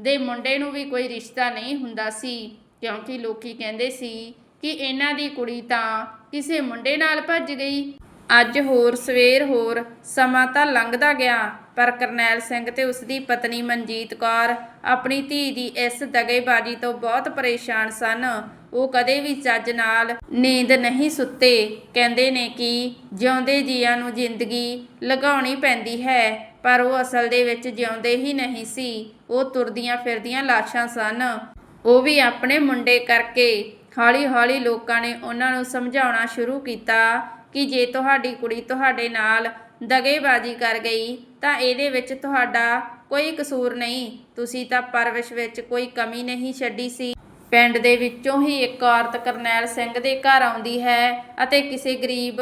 ਦੇ ਮੁੰਡੇ ਨੂੰ ਵੀ ਕੋਈ ਰਿਸ਼ਤਾ ਨਹੀਂ ਹੁੰਦਾ ਸੀ, ਕਿਉਂਕਿ ਲੋਕੀ ਕਹਿੰਦੇ ਸੀ ਕਿ ਇਹਨਾਂ ਦੀ ਕੁੜੀ ਤਾਂ ਕਿਸੇ ਮੁੰਡੇ ਨਾਲ ਭੱਜ ਗਈ। ਅੱਜ ਹੋਰ ਸਵੇਰ ਹੋਰ ਸਮਾਂ ਤਾਂ ਲੰਘਦਾ ਗਿਆ, ਪਰ ਕਰਨੈਲ ਸਿੰਘ ਤੇ ਉਸ ਦੀ ਪਤਨੀ ਮਨਜੀਤ ਕੌਰ ਆਪਣੀ ਧੀ ਦੀ ਇਸ ਦਗੇਬਾਜ਼ੀ ਤੋਂ ਬਹੁਤ ਪਰੇਸ਼ਾਨ ਸਨ। ਉਹ ਕਦੇ ਵੀ ਚੱਜ ਨਾਲ ਨੀਂਦ ਨਹੀਂ ਸੁੱਤੇ। ਕਹਿੰਦੇ ਨੇ ਕਿ ਜਿਉਂਦੇ ਜੀਆਂ ਨੂੰ ਜ਼ਿੰਦਗੀ ਲਗਾਉਣੀ ਪੈਂਦੀ ਹੈ, ਪਰ ਉਹ ਅਸਲ ਦੇ ਵਿੱਚ ਜਿਉਂਦੇ ਹੀ ਨਹੀਂ ਸੀ। ਉਹ ਤੁਰਦੀਆਂ ਫਿਰਦੀਆਂ ਲਾਸ਼ਾਂ ਸਨ। ਉਹ ਵੀ ਆਪਣੇ ਮੁੰਡੇ ਕਰਕੇ ਹੌਲੀ-ਹੌਲੀ ਲੋਕਾਂ ਨੇ ਉਹਨਾਂ ਨੂੰ ਸਮਝਾਉਣਾ ਸ਼ੁਰੂ ਕੀਤਾ ਕਿ ਜੇ ਤੁਹਾਡੀ ਕੁੜੀ ਤੁਹਾਡੇ ਨਾਲ ਦਗੇਬਾਜ਼ੀ ਕਰ ਗਈ, ਤਾਂ ਇਹਦੇ ਵਿੱਚ ਤੁਹਾਡਾ ਕੋਈ ਕਸੂਰ ਨਹੀਂ। ਤੁਸੀਂ ਤਾਂ ਪਰਵਿਸ਼ ਵਿੱਚ ਕੋਈ ਕਮੀ ਨਹੀਂ ਛੱਡੀ ਸੀ। ਪਿੰਡ ਦੇ ਵਿੱਚੋਂ ਹੀ ਇੱਕ ਔਰਤ ਕਰਨੈਲ ਸਿੰਘ ਦੇ ਘਰ ਆਉਂਦੀ ਹੈ ਅਤੇ ਕਿਸੇ ਗਰੀਬ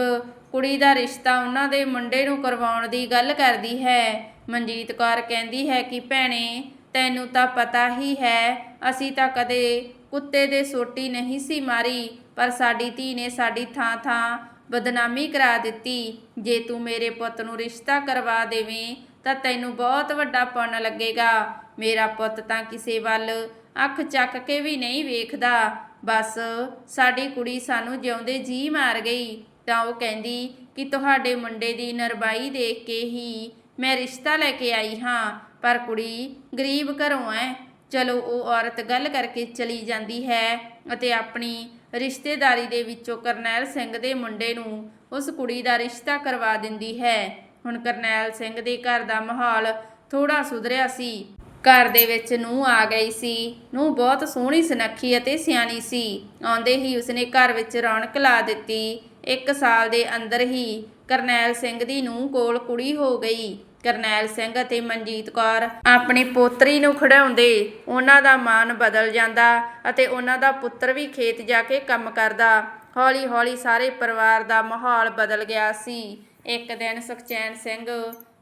ਕੁੜੀ ਦਾ ਰਿਸ਼ਤਾ ਉਹਨਾਂ ਦੇ ਮੁੰਡੇ ਨੂੰ ਕਰਵਾਉਣ ਦੀ ਗੱਲ ਕਰਦੀ ਹੈ। ਮਨਜੀਤ ਕੌਰ ਕਹਿੰਦੀ ਹੈ ਕਿ, ਭੈਣੇ, ਤੈਨੂੰ ਤਾਂ ਪਤਾ ਹੀ ਹੈ, ਅਸੀਂ ਤਾਂ ਕਦੇ ਕੁੱਤੇ ਦੇ ਸੋਟੀ ਨਹੀਂ ਸੀ ਮਾਰੀ, ਪਰ ਸਾਡੀ ਧੀ ਨੇ ਸਾਡੀ ਥਾਂ ਥਾਂ ਬਦਨਾਮੀ ਕਰਾ ਦਿੱਤੀ। ਜੇ ਤੂੰ ਮੇਰੇ ਪੁੱਤ ਨੂੰ ਰਿਸ਼ਤਾ ਕਰਵਾ ਦੇਵੇਂ, ਤਾਂ ਤੈਨੂੰ ਬਹੁਤ ਵੱਡਾ ਪੁੰਨ ਲੱਗੇਗਾ। ਮੇਰਾ ਪੁੱਤ ਤਾਂ ਕਿਸੇ ਵੱਲ ਅੱਖ ਚੱਕ ਕੇ ਵੀ ਨਹੀਂ ਵੇਖਦਾ। ਬਸ ਸਾਡੀ ਕੁੜੀ ਸਾਨੂੰ ਜਿਉਂਦੇ ਜੀ ਮਾਰ ਗਈ। ਤਾਂ ਉਹ ਕਹਿੰਦੀ ਕਿ ਤੁਹਾਡੇ ਮੁੰਡੇ ਦੀ ਨਰਬਾਈ ਦੇਖ ਕੇ ਹੀ ਮੈਂ ਰਿਸ਼ਤਾ ਲੈ ਕੇ ਆਈ ਹਾਂ। ਪਰ ਕੁੜੀ ਗਰੀਬ ਘਰੋਂ ਐ। ਚਲੋ ਉਹ ਔਰਤ ਗੱਲ ਕਰਕੇ ਚਲੀ ਜਾਂਦੀ ਹੈ ਅਤੇ ਆਪਣੀ ਰਿਸ਼ਤੇਦਾਰੀ ਦੇ ਵਿੱਚੋਂ ਕਰਨੈਲ ਸਿੰਘ ਦੇ ਮੁੰਡੇ ਨੂੰ ਉਸ ਕੁੜੀ ਦਾ ਰਿਸ਼ਤਾ ਕਰਵਾ ਦਿੰਦੀ ਹੈ। ਹੁਣ ਕਰਨੈਲ ਸਿੰਘ ਦੇ ਘਰ ਦਾ ਮਾਹੌਲ ਥੋੜਾ ਸੁਧਰਿਆ ਸੀ। ਘਰ ਦੇ ਵਿੱਚ ਨੂੰ ਆ ਗਈ ਸੀ। ਨੂੰ ਬਹੁਤ ਸੋਹਣੀ, ਸੁਨੱਖੀ ਅਤੇ ਸਿਆਣੀ ਸੀ। ਆਉਂਦੇ ਹੀ ਉਸਨੇ ਘਰ ਵਿੱਚ ਰੌਣਕ ਲਾ ਦਿੱਤੀ। ਇੱਕ ਸਾਲ ਦੇ ਅੰਦਰ ਹੀ ਕਰਨੈਲ ਸਿੰਘ ਦੀ ਨੂੰ ਕੋਲ ਕੁੜੀ ਹੋ ਗਈ। ਕਰਨੈਲ ਸਿੰਘ ਅਤੇ ਮਨਜੀਤ ਕੌਰ ਆਪਣੀ ਪੋਤਰੀ ਨੂੰ ਖੜਾਉਂਦੇ ਉਹਨਾਂ ਦਾ ਮਾਨ ਬਦਲ ਜਾਂਦਾ ਅਤੇ ਉਹਨਾਂ ਦਾ ਪੁੱਤਰ ਵੀ ਖੇਤ ਜਾ ਕੇ ਕੰਮ ਕਰਦਾ। ਹੌਲੀ ਹੌਲੀ ਸਾਰੇ ਪਰਿਵਾਰ ਦਾ ਮਾਹੌਲ ਬਦਲ ਗਿਆ ਸੀ। ਇੱਕ ਦਿਨ ਸੁਖਚੈਨ ਸਿੰਘ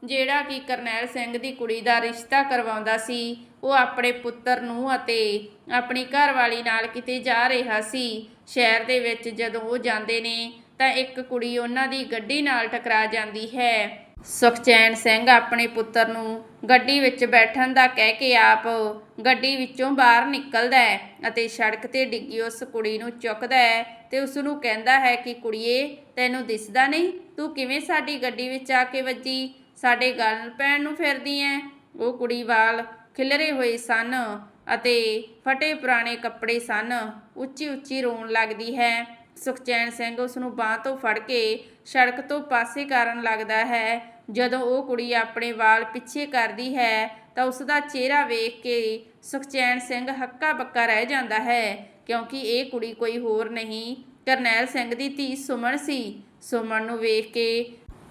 ਜਿਹੜਾ ਕਿ ਕਰਨੈਲ ਸਿੰਘ ਦੀ ਕੁੜੀ ਦਾ ਰਿਸ਼ਤਾ ਕਰਵਾਉਂਦਾ ਸੀ, ਉਹ ਆਪਣੇ ਪੁੱਤਰ ਨੂੰ ਅਤੇ ਆਪਣੀ ਘਰਵਾਲੀ ਨਾਲ ਕਿਤੇ ਜਾ ਰਿਹਾ ਸੀ। ਸ਼ਹਿਰ ਦੇ ਵਿੱਚ ਜਦੋਂ ਉਹ ਜਾਂਦੇ ਨੇ, ਤਾਂ ਇੱਕ ਕੁੜੀ ਉਹਨਾਂ ਦੀ ਗੱਡੀ ਨਾਲ ਟਕਰਾ ਜਾਂਦੀ ਹੈ। ਸੁਖਚੈਨ ਸਿੰਘ ਆਪਣੇ ਪੁੱਤਰ ਨੂੰ ਗੱਡੀ ਵਿੱਚ ਬੈਠਣ ਦਾ ਕਹਿ ਕੇ ਆਪ ਗੱਡੀ ਵਿੱਚੋਂ ਬਾਹਰ ਨਿਕਲਦਾ ਹੈ ਅਤੇ ਸੜਕ ਤੇ ਡਿੱਗੀ ਉਸ ਕੁੜੀ ਨੂੰ ਚੁੱਕਦਾ ਹੈ ਤੇ ਉਸ ਨੂੰ ਕਹਿੰਦਾ ਹੈ ਕਿ ਕੁੜੀਏ, ਤੈਨੂੰ ਦਿਸਦਾ ਨਹੀਂ? ਤੂੰ ਕਿਵੇਂ ਸਾਡੀ ਗੱਡੀ ਵਿੱਚ ਆ ਕੇ ਵੱਜੀ? ਸਾਡੇ ਗੱਲ ਪੈਣ ਨੂੰ ਫਿਰਦੀ ਐ। ਉਹ ਕੁੜੀ ਵਾਲ ਖਿਲਰੇ ਹੋਏ ਸਨ ਅਤੇ ਫਟੇ ਪੁਰਾਣੇ ਕੱਪੜੇ ਸਨ। ਉੱਚੀ ਉੱਚੀ ਰੋਣ ਲੱਗਦੀ ਹੈ। ਸੁਖਚੈਨ ਸਿੰਘ ਉਸ ਨੂੰ ਬਾਹ ਤੋਂ ਫੜ ਕੇ ਸੜਕ ਤੋਂ ਪਾਸੇ ਕਰਨ ਲੱਗਦਾ ਹੈ। ਜਦੋਂ ਉਹ ਕੁੜੀ ਆਪਣੇ ਵਾਲ ਪਿੱਛੇ ਕਰਦੀ ਹੈ ਤਾਂ ਉਸ ਦਾ ਚਿਹਰਾ ਵੇਖ ਕੇ ਸੁਖਚੈਨ ਸਿੰਘ ਹੱਕਾ ਬੱਕਾ ਰਹਿ ਜਾਂਦਾ ਹੈ, ਕਿਉਂਕਿ ਇਹ ਕੁੜੀ ਕੋਈ ਹੋਰ ਨਹੀਂ। ਕਰਨੈਲ ਸਿੰਘ ਦੀ ਧੀ ਸੁਮਨ ਸੀ। ਸੁਮਨ ਨੂੰ ਵੇਖ ਕੇ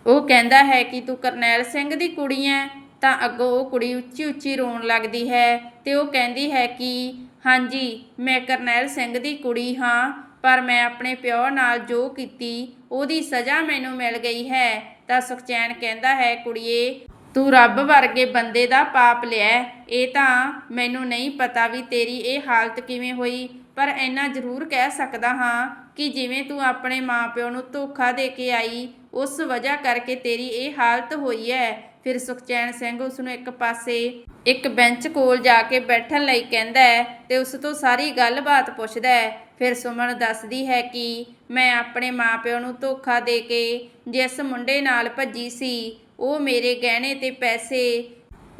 ਉਹ ਕਹਿੰਦਾ ਹੈ ਕਿ ਤੂੰ ਕਰਨੈਲ ਸਿੰਘ ਦੀ ਕੁੜੀ ਐ, ਤਾਂ ਅੱਗੋਂ ਉਹ ਕੁੜੀ ਉੱਚੀ ਉੱਚੀ ਰੋਣ ਲੱਗਦੀ ਹੈ ਤੇ ਉਹ ਕਹਿੰਦੀ ਹੈ ਕਿ ਹਾਂਜੀ, ਮੈਂ ਕਰਨੈਲ ਸਿੰਘ ਦੀ ਕੁੜੀ ਹਾਂ, ਪਰ ਮੈਂ ਆਪਣੇ ਪਿਓ ਨਾਲ ਜੋ ਕੀਤੀ, ਉਹਦੀ ਸਜ਼ਾ ਮੈਨੂੰ ਮਿਲ ਗਈ ਹੈ। ਤਾਂ ਸੁਖਚੈਨ ਕਹਿੰਦਾ ਹੈ, ਕੁੜੀਏ, ਤੂੰ ਰੱਬ ਵਰਗੇ ਬੰਦੇ ਦਾ ਪਾਪ ਲਿਆ ਇਹ ਤਾਂ ਮੈਨੂੰ ਨਹੀਂ ਪਤਾ ਵੀ ਤੇਰੀ ਇਹ ਹਾਲਤ ਕਿਵੇਂ ਹੋਈ, ਪਰ ਇੰਨਾ ਜ਼ਰੂਰ ਕਹਿ ਸਕਦਾ ਹਾਂ ਕਿ ਜਿਵੇਂ ਤੂੰ ਆਪਣੇ ਮਾਪਿਓ ਨੂੰ ਧੋਖਾ ਦੇ ਕੇ ਆਈ ਉਸ ਵਜ੍ਹਾ ਕਰਕੇ ਤੇਰੀ ਇਹ ਹਾਲਤ ਹੋਈ ਹੈ ਫਿਰ ਸੁਖਚੈਨ ਸਿੰਘ ਉਸ ਨੂੰ ਇੱਕ ਪਾਸੇ, ਇੱਕ ਬੈਂਚ ਕੋਲ ਜਾ ਕੇ ਬੈਠਣ ਲਈ ਕਹਿੰਦਾ ਹੈ ਤੇ ਉਸ ਤੋਂ ਸਾਰੀ ਗੱਲਬਾਤ ਪੁੱਛਦਾ ਹੈ ਫਿਰ ਸੁਮਨ ਦੱਸਦੀ ਹੈ ਕਿ ਮੈਂ ਆਪਣੇ ਮਾਪਿਓ ਨੂੰ ਧੋਖਾ ਦੇ ਕੇ ਜਿਸ ਮੁੰਡੇ ਨਾਲ ਭੱਜੀ ਸੀ, ਉਹ ਮੇਰੇ ਗਹਿਣੇ ਤੇ ਪੈਸੇ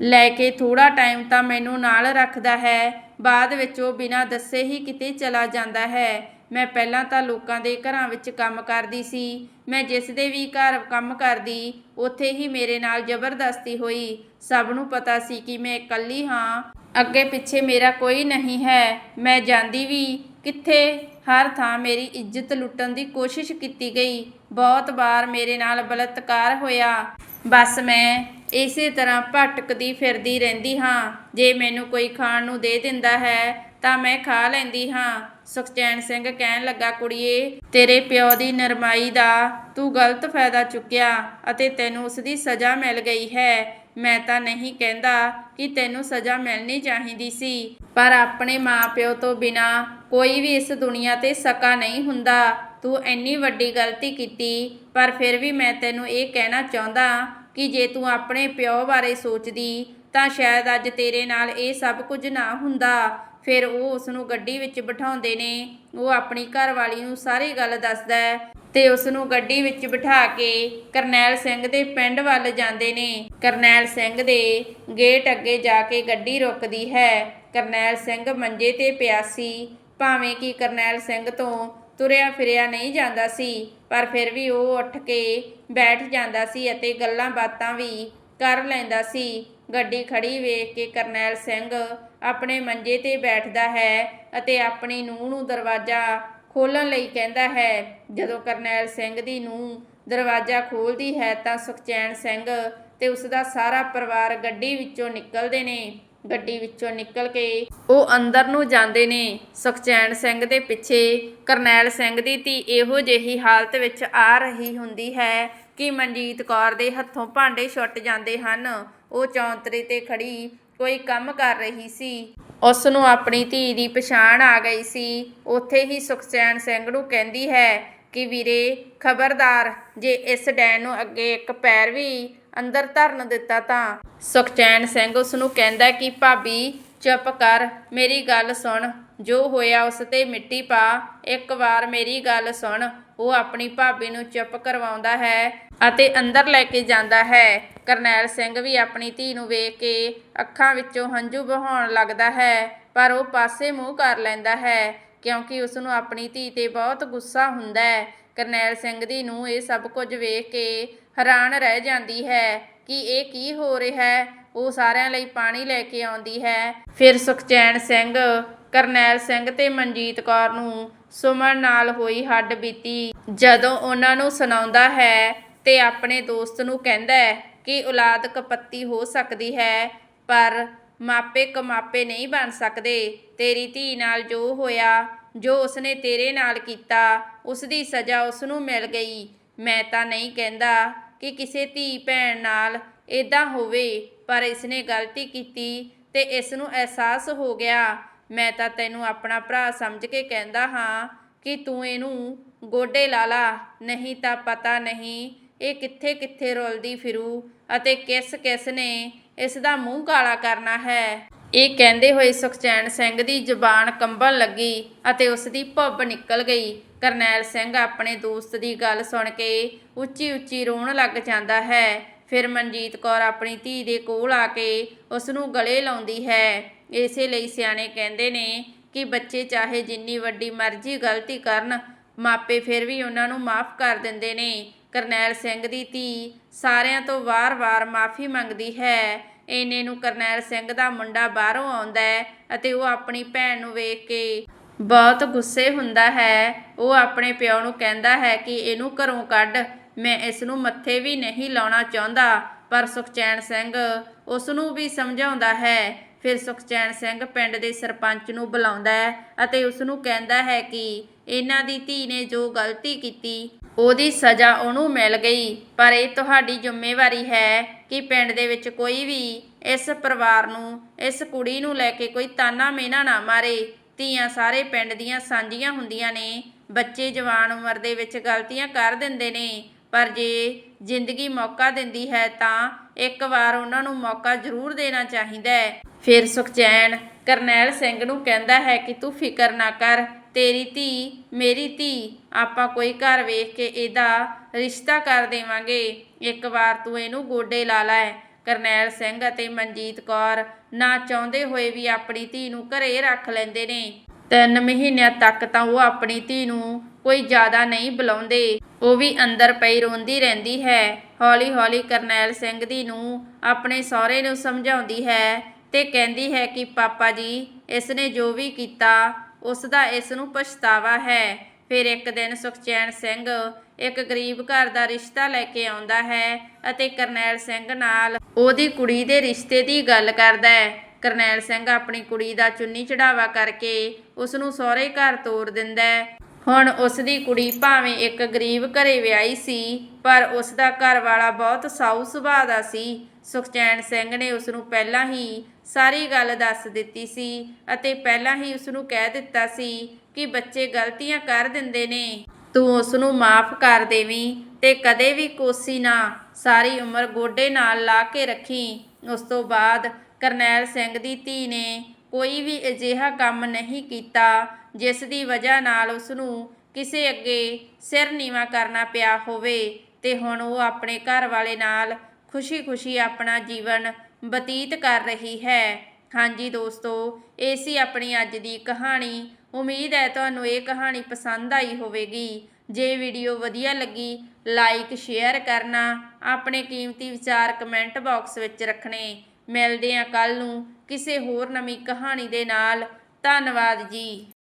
ਲੈ ਕੇ ਥੋੜਾ ਟਾਈਮ ਤਾਂ ਮੈਨੂੰ ਨਾਲ ਰੱਖਦਾ ਹੈ, ਬਾਅਦ ਵਿੱਚ ਉਹ ਬਿਨਾਂ ਦੱਸੇ ਹੀ ਕਿਤੇ ਚਲਾ ਜਾਂਦਾ ਹੈ। ਮੈਂ ਪਹਿਲਾਂ ਤਾਂ ਲੋਕਾਂ ਦੇ ਘਰਾਂ ਵਿੱਚ ਕੰਮ ਕਰਦੀ ਸੀ। ਮੈਂ ਜਿਸ ਦੇ ਵੀ ਘਰ ਕੰਮ ਕਰਦੀ, ਉੱਥੇ ਹੀ ਮੇਰੇ ਨਾਲ ਜ਼ਬਰਦਸਤੀ ਹੋਈ। ਸਭ ਨੂੰ ਪਤਾ ਸੀ ਕਿ ਮੈਂ ਇਕੱਲੀ ਹਾਂ। ਅੱਗੇ ਪਿੱਛੇ ਮੇਰਾ ਕੋਈ ਨਹੀਂ ਹੈ। ਮੈਂ ਜਾਂਦੀ ਵੀ ਕਿੱਥੇ? ਹਰ ਥਾਂ ਮੇਰੀ ਇੱਜ਼ਤ ਲੁੱਟਣ ਦੀ ਕੋਸ਼ਿਸ਼ ਕੀਤੀ ਗਈ। ਬਹੁਤ ਵਾਰ ਮੇਰੇ ਨਾਲ ਬਲਾਤਕਾਰ ਹੋਇਆ। ਬਸ ਮੈਂ ਇਸੇ ਤਰ੍ਹਾਂ ਭਟਕਦੀ ਫਿਰਦੀ ਰਹਿੰਦੀ ਹਾਂ। ਜੇ ਮੈਨੂੰ ਕੋਈ ਖਾਣ ਨੂੰ ਦੇ ਦਿੰਦਾ ਹੈ, ਤਾਂ ਮੈਂ ਖਾ ਲੈਂਦੀ ਹਾਂ। ਸੁਖਚੈਨ ਸਿੰਘ ਕਹਿਣ ਲੱਗਾ, ਕੁੜੀਏ, ਤੇਰੇ ਪਿਓ ਦੀ ਨਰਮਾਈ ਦਾ ਤੂੰ ਗਲਤ ਫਾਇਦਾ ਚੁੱਕਿਆ ਅਤੇ ਤੈਨੂੰ ਉਸ ਦੀ ਸਜ਼ਾ ਮਿਲ ਗਈ ਹੈ। ਮੈਂ ਤਾਂ ਨਹੀਂ ਕਹਿੰਦਾ ਕਿ ਤੈਨੂੰ ਸਜ਼ਾ ਮਿਲਣੀ ਚਾਹੀਦੀ ਸੀ, ਪਰ ਆਪਣੇ ਮਾਪਿਓ ਤੋਂ ਬਿਨਾ ਕੋਈ ਵੀ ਇਸ ਦੁਨੀਆ ਤੇ ਸਕਾ ਨਹੀਂ ਹੁੰਦਾ। ਤੂੰ ਇੰਨੀ ਵੱਡੀ ਗਲਤੀ ਕੀਤੀ, ਪਰ ਫਿਰ ਵੀ ਮੈਂ ਤੈਨੂੰ ਇਹ ਕਹਿਣਾ ਚਾਹੁੰਦਾ ਕਿ ਜੇ ਤੂੰ ਆਪਣੇ ਪਿਓ ਬਾਰੇ ਸੋਚਦੀ, ਤਾਂ ਸ਼ਾਇਦ ਅੱਜ ਤੇਰੇ ਨਾਲ ਇਹ ਸਭ ਕੁਝ ਨਾ ਹੁੰਦਾ। ਫਿਰ ਉਹ ਉਸ ਨੂੰ ਗੱਡੀ ਵਿੱਚ ਬਿਠਾਉਂਦੇ ਨੇ। ਉਹ ਆਪਣੀ ਘਰਵਾਲੀ ਨੂੰ ਸਾਰੀ ਗੱਲ ਦੱਸਦਾ ਹੈ ਤੇ ਉਸ ਨੂੰ ਗੱਡੀ ਵਿੱਚ ਬਿਠਾ ਕੇ ਕਰਨੈਲ ਸਿੰਘ ਦੇ ਪਿੰਡ ਵੱਲ ਜਾਂਦੇ ਨੇ। ਕਰਨੈਲ ਸਿੰਘ ਦੇ ਗੇਟ ਅੱਗੇ ਜਾ ਕੇ ਗੱਡੀ ਰੁਕਦੀ ਹੈ। ਕਰਨੈਲ ਸਿੰਘ ਮੰਜੇ ਤੇ ਪਿਆ ਸੀ। ਭਾਵੇਂ ਕਿ ਕਰਨੈਲ ਸਿੰਘ ਤੋਂ ਤੁਰਿਆ ਫਿਰਿਆ ਨਹੀਂ ਜਾਂਦਾ ਸੀ, ਪਰ ਫਿਰ ਵੀ ਉਹ ਉੱਠ ਕੇ ਬੈਠ ਜਾਂਦਾ ਸੀ ਅਤੇ ਗੱਲਾਂ ਬਾਤਾਂ ਵੀ ਕਰ ਲੈਂਦਾ ਸੀ। ਗੱਡੀ ਖੜੀ ਵੇਖ ਕੇ ਕਰਨੈਲ ਸਿੰਘ ਆਪਣੇ ਮੰਜੇ ਤੇ ਬੈਠਦਾ ਹੈ ਅਤੇ ਆਪਣੀ ਨੂੰਹ ਨੂੰ ਦਰਵਾਜ਼ਾ ਖੋਲਣ ਲਈ ਕਹਿੰਦਾ ਹੈ। ਜਦੋਂ ਕਰਨੈਲ ਸਿੰਘ ਦੀ ਨੂੰਹ ਦਰਵਾਜ਼ਾ ਖੋਲਦੀ ਹੈ ਤਾਂ ਸੁਖਚੈਨ ਸਿੰਘ ਤੇ ਉਸ ਦਾ ਸਾਰਾ ਪਰਿਵਾਰ ਗੱਡੀ ਵਿੱਚੋਂ ਨਿਕਲਦੇ ਨੇ। ਗੱਡੀ ਵਿੱਚੋਂ ਨਿਕਲ ਕੇ ਉਹ ਅੰਦਰ ਨੂੰ ਜਾਂਦੇ ਨੇ। ਸੁਖਚੈਨ ਸਿੰਘ ਦੇ ਪਿੱਛੇ ਕਰਨੈਲ ਸਿੰਘ ਦੀ ਧੀ ਇਹੋ ਜਿਹੀ ਹਾਲਤ ਵਿੱਚ ਆ ਰਹੀ ਹੁੰਦੀ ਹੈ ਕਿ ਮਨਜੀਤ ਕੌਰ ਦੇ ਹੱਥੋਂ ਭਾਂਡੇ ਛੁੱਟ ਜਾਂਦੇ ਹਨ। ਉਹ ਚੌਂਤਰੇ ਤੇ ਖੜੀ ਕੋਈ ਕੰਮ ਕਰ ਰਹੀ ਸੀ। ਉਸ ਨੂੰ ਆਪਣੀ ਧੀ ਦੀ ਪਛਾਣ ਆ ਗਈ ਸੀ। ਉੱਥੇ ਹੀ ਸੁਖਚੈਨ ਸਿੰਘ ਨੂੰ ਕਹਿੰਦੀ ਹੈ ਕਿ ਵੀਰੇ, ਖਬਰਦਾਰ, ਜੇ ਇਸ ਡੈਨ ਨੂੰ ਅੱਗੇ ਇੱਕ ਪੈਰ ਵੀ ਅੰਦਰ ਧਰਨ ਦਿੱਤਾ ਤਾਂ। ਸੁਖਚੈਨ ਸਿੰਘ ਉਸ ਨੂੰ ਕਹਿੰਦਾ ਕਿ, ਭਾਬੀ, ਚੁੱਪ ਕਰ, ਮੇਰੀ ਗੱਲ ਸੁਣ। ਜੋ ਹੋਇਆ ਉਸ ਤੇ ਮਿੱਟੀ ਪਾ। ਇੱਕ ਵਾਰ ਮੇਰੀ ਗੱਲ ਸੁਣ। ਉਹ ਆਪਣੀ ਭਾਬੀ ਨੂੰ ਚੁੱਪ ਕਰਵਾਉਂਦਾ ਹੈ ਅਤੇ ਅੰਦਰ ਲੈ ਕੇ ਜਾਂਦਾ ਹੈ। ਕਰਨੈਲ ਸਿੰਘ ਵੀ ਆਪਣੀ ਧੀ ਨੂੰ ਵੇਖ ਕੇ ਅੱਖਾਂ ਵਿੱਚੋਂ ਹੰਝੂ ਵਹਾਉਣ ਲੱਗਦਾ ਹੈ, ਪਰ ਉਹ ਪਾਸੇ ਮੂੰਹ ਕਰ ਲੈਂਦਾ ਹੈ, ਕਿਉਂਕਿ ਉਸ ਨੂੰ ਆਪਣੀ ਧੀ ਤੇ ਬਹੁਤ ਗੁੱਸਾ ਹੁੰਦਾ ਹੈ। ਕਰਨੈਲ ਸਿੰਘ ਦੀ ਨੂੰ ਇਹ ਸਭ ਕੁਝ ਵੇਖ ਕੇ ਹੈਰਾਨ ਰਹਿ ਜਾਂਦੀ ਹੈ ਕਿ ਇਹ ਕੀ ਹੋ ਰਿਹਾ ਹੈ। ਉਹ ਸਾਰਿਆਂ ਲਈ ਪਾਣੀ ਲੈ ਕੇ ਆਉਂਦੀ ਹੈ। ਫਿਰ ਸੁਖਚੈਨ ਸਿੰਘ, ਕਰਨੈਲ ਸਿੰਘ ਤੇ ਮਨਜੀਤ ਕੌਰ ਨੂੰ ਸੁਮਨ ਨਾਲ ਹੋਈ ਹੱਡ ਬੀਤੀ। ਜਦੋਂ ਉਹਨਾਂ ਨੂੰ ਸੁਣਾਉਂਦਾ ਹੈ ਤੇ ਆਪਣੇ ਦੋਸਤ ਨੂੰ ਕਹਿੰਦਾ ਹੈ ਕਿ ਔਲਾਦ ਕਪੱਤੀ ਹੋ ਸਕਦੀ ਹੈ, ਪਰ ਮਾਪੇ ਕਮਾਪੇ ਨਹੀਂ ਬਣ ਸਕਦੇ। ਤੇਰੀ ਧੀ ਨਾਲ ਜੋ ਹੋਇਆ, ਜੋ ਉਸਨੇ ਤੇਰੇ ਨਾਲ ਕੀਤਾ ਉਸ ਦੀ ਸਜ਼ਾ ਉਸ ਨੂੰ ਮਿਲ ਗਈ। ਮੈਂ ਤਾਂ ਨਹੀਂ ਕਹਿੰਦਾ ਕਿ ਕਿਸੇ ਧੀ ਭੈਣ ਨਾਲ ਇਦਾਂ ਹੋਵੇ, ਪਰ ਇਸਨੇ ਗਲਤੀ ਕੀਤੀ ਤੇ ਇਸ ਨੂੰ ਅਹਿਸਾਸ ਹੋ ਗਿਆ। ਮੈਂ ਤਾਂ ਤੈਨੂੰ ਆਪਣਾ ਭਰਾ ਸਮਝ ਕੇ ਕਹਿੰਦਾ ਹਾਂ ਕਿ ਤੂੰ ਇਹਨੂੰ ਗੋਡੇ ਲਾ ਲਾ, ਨਹੀਂ ਤਾਂ ਪਤਾ ਨਹੀਂ ਇਹ ਕਿੱਥੇ ਕਿੱਥੇ ਰੁਲਦੀ ਫਿਰੂ ਅਤੇ ਕਿਸ ਕਿਸ ਨੇ ਇਸ ਦਾ ਮੂੰਹ ਕਾਲਾ ਕਰਨਾ ਹੈ। ਇਹ ਕਹਿੰਦੇ ਹੋਏ ਸੁਖਚੈਨ ਸਿੰਘ ਦੀ ਜ਼ੁਬਾਨ ਕੰਬਣ ਲੱਗੀ ਅਤੇ ਉਸ ਦੀ ਭੁੱਬ ਨਿਕਲ ਗਈ। ਕਰਨੈਲ ਸਿੰਘ ਆਪਣੇ ਦੋਸਤ ਦੀ ਗੱਲ ਸੁਣ ਕੇ ਉੱਚੀ ਉੱਚੀ ਰੋਣ ਲੱਗ ਜਾਂਦਾ ਹੈ। ਫਿਰ ਮਨਜੀਤ ਕੌਰ ਆਪਣੀ ਧੀ ਦੇ ਕੋਲ ਆ ਕੇ ਉਸ ਨੂੰ ਗਲੇ ਲਾਉਂਦੀ ਹੈ। ਇਸੇ ਲਈ ਸਿਆਣੇ ਕਹਿੰਦੇ ਨੇ ਕਿ ਬੱਚੇ ਚਾਹੇ ਜਿੰਨੀ ਵੱਡੀ ਮਰਜ਼ੀ ਗਲਤੀ ਕਰਨ, ਮਾਪੇ ਫਿਰ ਵੀ ਉਹਨਾਂ ਨੂੰ ਮਾਫ ਕਰ ਦਿੰਦੇ ਨੇ। ਕਰਨੈਲ ਸਿੰਘ ਦੀ ਧੀ ਸਾਰਿਆਂ ਤੋਂ ਵਾਰ-ਵਾਰ ਮਾਫੀ ਮੰਗਦੀ ਹੈ। ਇੰਨੇ ਨੂੰ ਕਰਨੈਲ ਸਿੰਘ ਦਾ ਮੁੰਡਾ ਬਾਹਰੋਂ ਆਉਂਦਾ ਹੈ ਅਤੇ ਉਹ ਆਪਣੀ ਭੈਣ ਨੂੰ ਵੇਖ ਕੇ ਬਹੁਤ ਗੁੱਸੇ ਹੁੰਦਾ ਹੈ। ਉਹ ਆਪਣੇ ਪਿਓ ਨੂੰ ਕਹਿੰਦਾ ਹੈ ਕਿ ਇਹਨੂੰ ਘਰੋਂ ਕੱਢ, ਮੈਂ ਇਸ ਨੂੰ ਮੱਥੇ ਵੀ ਨਹੀਂ ਲਾਉਣਾ ਚਾਹੁੰਦਾ। ਪਰ ਸੁਖਚੈਨ ਸਿੰਘ ਉਸ ਨੂੰ ਵੀ ਸਮਝਾਉਂਦਾ ਹੈ। ਫਿਰ ਸੁਖਚੈਨ ਸਿੰਘ ਪਿੰਡ ਦੇ ਸਰਪੰਚ ਨੂੰ ਬੁਲਾਉਂਦਾ ਹੈ ਅਤੇ ਉਸ ਨੂੰ ਕਹਿੰਦਾ ਹੈ ਕਿ ਇਹਨਾਂ ਦੀ ਧੀ ਨੇ ਜੋ ਗਲਤੀ ਕੀਤੀ, ਉਹਦੀ ਸਜ਼ਾ ਉਹਨੂੰ ਮਿਲ ਗਈ। ਪਰ ਇਹ ਤੁਹਾਡੀ ਜ਼ਿੰਮੇਵਾਰੀ ਹੈ ਕਿ ਪਿੰਡ ਦੇ ਵਿੱਚ ਕੋਈ ਵੀ ਇਸ ਪਰਿਵਾਰ ਨੂੰ, ਇਸ ਕੁੜੀ ਨੂੰ ਲੈ ਕੇ ਕੋਈ ਤਾਨਾ ਮੇਨਾ ਨਾ ਮਾਰੇ। ਧੀਆਂ ਸਾਰੇ ਪਿੰਡ ਦੀਆਂ ਸਾਂਝੀਆਂ ਹੁੰਦੀਆਂ ਨੇ। ਬੱਚੇ ਜਵਾਨ ਉਮਰ ਦੇ ਵਿੱਚ ਗਲਤੀਆਂ ਕਰ ਦਿੰਦੇ ਨੇ। ਪਰ ਜੇ ਜ਼ਿੰਦਗੀ ਮੌਕਾ ਦਿੰਦੀ ਹੈ ਤਾਂ ਇੱਕ ਵਾਰ ਉਹਨਾਂ ਨੂੰ ਮੌਕਾ ਜ਼ਰੂਰ ਦੇਣਾ ਚਾਹੀਦਾ ਹੈ। ਫਿਰ ਸੁਖਚੈਨ ਕਰਨੈਲ ਸਿੰਘ ਨੂੰ ਕਹਿੰਦਾ ਹੈ ਕਿ ਤੂੰ ਫਿਕਰ ਨਾ ਕਰ। ਤੇਰੀ ਧੀ, ਮੇਰੀ ਧੀ, ਆਪਾਂ ਕੋਈ ਘਰ ਵੇਖ ਕੇ ਇਹਦਾ ਰਿਸ਼ਤਾ ਕਰ ਦੇਵਾਂਗੇ। ਇੱਕ ਵਾਰ ਤੂੰ ਇਹਨੂੰ ਗੋਡੇ ਲਾ ਲੈ। ਕਰਨੈਲ ਸਿੰਘ ਅਤੇ ਮਨਜੀਤ ਕੌਰ ਨਾ ਚਾਹੁੰਦੇ ਹੋਏ ਵੀ ਆਪਣੀ ਧੀ ਨੂੰ ਘਰੇ ਰੱਖ ਲੈਂਦੇ ਨੇ। ਤਿੰਨ ਮਹੀਨਿਆਂ ਤੱਕ ਤਾਂ ਉਹ ਆਪਣੀ ਧੀ ਨੂੰ ਕੋਈ ਜ਼ਿਆਦਾ ਨਹੀਂ ਬੁਲਾਉਂਦੇ। ਉਹ ਵੀ ਅੰਦਰ ਪਈ ਰੋਂਦੀ ਰਹਿੰਦੀ ਹੈ। ਹੌਲੀ-ਹੌਲੀ ਕਰਨੈਲ ਸਿੰਘ ਦੀ ਨੂੰ ਆਪਣੇ ਸਹੁਰੇ ਨੂੰ ਸਮਝਾਉਂਦੀ ਹੈ ਤੇ ਕਹਿੰਦੀ ਹੈ ਕਿ ਪਾਪਾ ਜੀ ਇਸ ਨੇ ਜੋ ਵੀ ਕੀਤਾ ਉਸ ਦਾ ਇਸ ਨੂੰ ਪਛਤਾਵਾ ਹੈ। ਫਿਰ ਇੱਕ ਦਿਨ ਸੁਖਚੈਨ ਸਿੰਘ ਇੱਕ ਗਰੀਬ ਘਰ ਦਾ ਰਿਸ਼ਤਾ ਲੈ ਕੇ ਆਉਂਦਾ ਹੈ ਅਤੇ ਕਰਨੈਲ ਸਿੰਘ ਨਾਲ ਉਹਦੀ ਕੁੜੀ ਦੇ ਰਿਸ਼ਤੇ ਦੀ ਗੱਲ ਕਰਦਾ ਹੈ। ਕਰਨੈਲ ਸਿੰਘ ਆਪਣੀ ਕੁੜੀ ਦਾ ਚੁੰਨੀ ਚੜਾਵਾ ਕਰਕੇ ਉਸ ਨੂੰ ਸਹੁਰੇ ਘਰ ਤੋਰ ਦਿੰਦਾ ਹੈ। ਹੁਣ ਉਸ ਦੀ ਕੁੜੀ ਭਾਵੇਂ ਇੱਕ ਗਰੀਬ ਘਰੇ ਵਿਆਹੀ ਸੀ, ਪਰ ਉਸ ਦਾ ਘਰ ਵਾਲਾ ਬਹੁਤ ਸਾਊ ਸੁਭਾਅ ਦਾ ਸੀ। ਸੁਖਚੈਨ ਸਿੰਘ ਨੇ ਉਸ ਨੂੰ ਪਹਿਲਾਂ ਹੀ ਸਾਰੀ ਗੱਲ ਦੱਸ ਦਿੱਤੀ ਸੀ ਅਤੇ ਪਹਿਲਾਂ ਹੀ ਉਸ ਨੂੰ ਕਹਿ ਦਿੱਤਾ ਸੀ ਕਿ ਬੱਚੇ ਗਲਤੀਆਂ ਕਰ ਦਿੰਦੇ ਨੇ। ਤੂੰ ਉਸ ਨੂੰ ਮਾਫ ਕਰ ਦੇਵੀਂ ਤੇ ਕਦੇ ਵੀ ਕੋਸੀ ਨਾ। ਸਾਰੀ ਉਮਰ ਗੋਡੇ ਨਾਲ ਲਾ ਕੇ ਰੱਖੀ। ਉਸ ਤੋਂ ਬਾਅਦ ਕਰਨੈਲ ਸਿੰਘ ਦੀ ਧੀ ਨੇ ਕੋਈ ਵੀ ਅਜਿਹਾ ਕੰਮ ਨਹੀਂ ਕੀਤਾ, ਜਿਸ ਦੀ ਵਜ੍ਹਾ ਨਾਲ ਉਸ ਨੂੰ ਕਿਸੇ ਅੱਗੇ ਸਿਰ ਨੀਵਾ ਕਰਨਾ ਪਿਆ ਹੋਵੇ ਤੇ ਹੁਣ ਉਹ ਆਪਣੇ ਘਰ ਵਾਲੇ ਨਾਲ ਖੁਸ਼ੀ-ਖੁਸ਼ੀ ਆਪਣਾ ਜੀਵਨ ਬਤੀਤ ਕਰ ਰਹੀ ਹੈ। ਹਾਂਜੀ ਦੋਸਤੋ, ਇਹ ਸੀ ਆਪਣੀ ਅੱਜ ਦੀ ਕਹਾਣੀ। ਉਮੀਦ ਹੈ ਤੁਹਾਨੂੰ ਇਹ ਕਹਾਣੀ ਪਸੰਦ ਆਈ ਹੋਵੇਗੀ। ਜੇ ਵੀਡੀਓ ਵਧੀਆ ਲੱਗੀ, ਲਾਈਕ, ਸ਼ੇਅਰ ਕਰਨਾ, ਆਪਣੇ ਕੀਮਤੀ ਵਿਚਾਰ ਕਮੈਂਟ ਬਾਕਸ ਵਿੱਚ ਰੱਖਣੇ। ਮਿਲਦੇ ਹਾਂ ਕੱਲ ਨੂੰ ਕਿਸੇ ਹੋਰ ਨਵੀਂ ਕਹਾਣੀ ਦੇ ਨਾਲ। ਧੰਨਵਾਦ ਜੀ।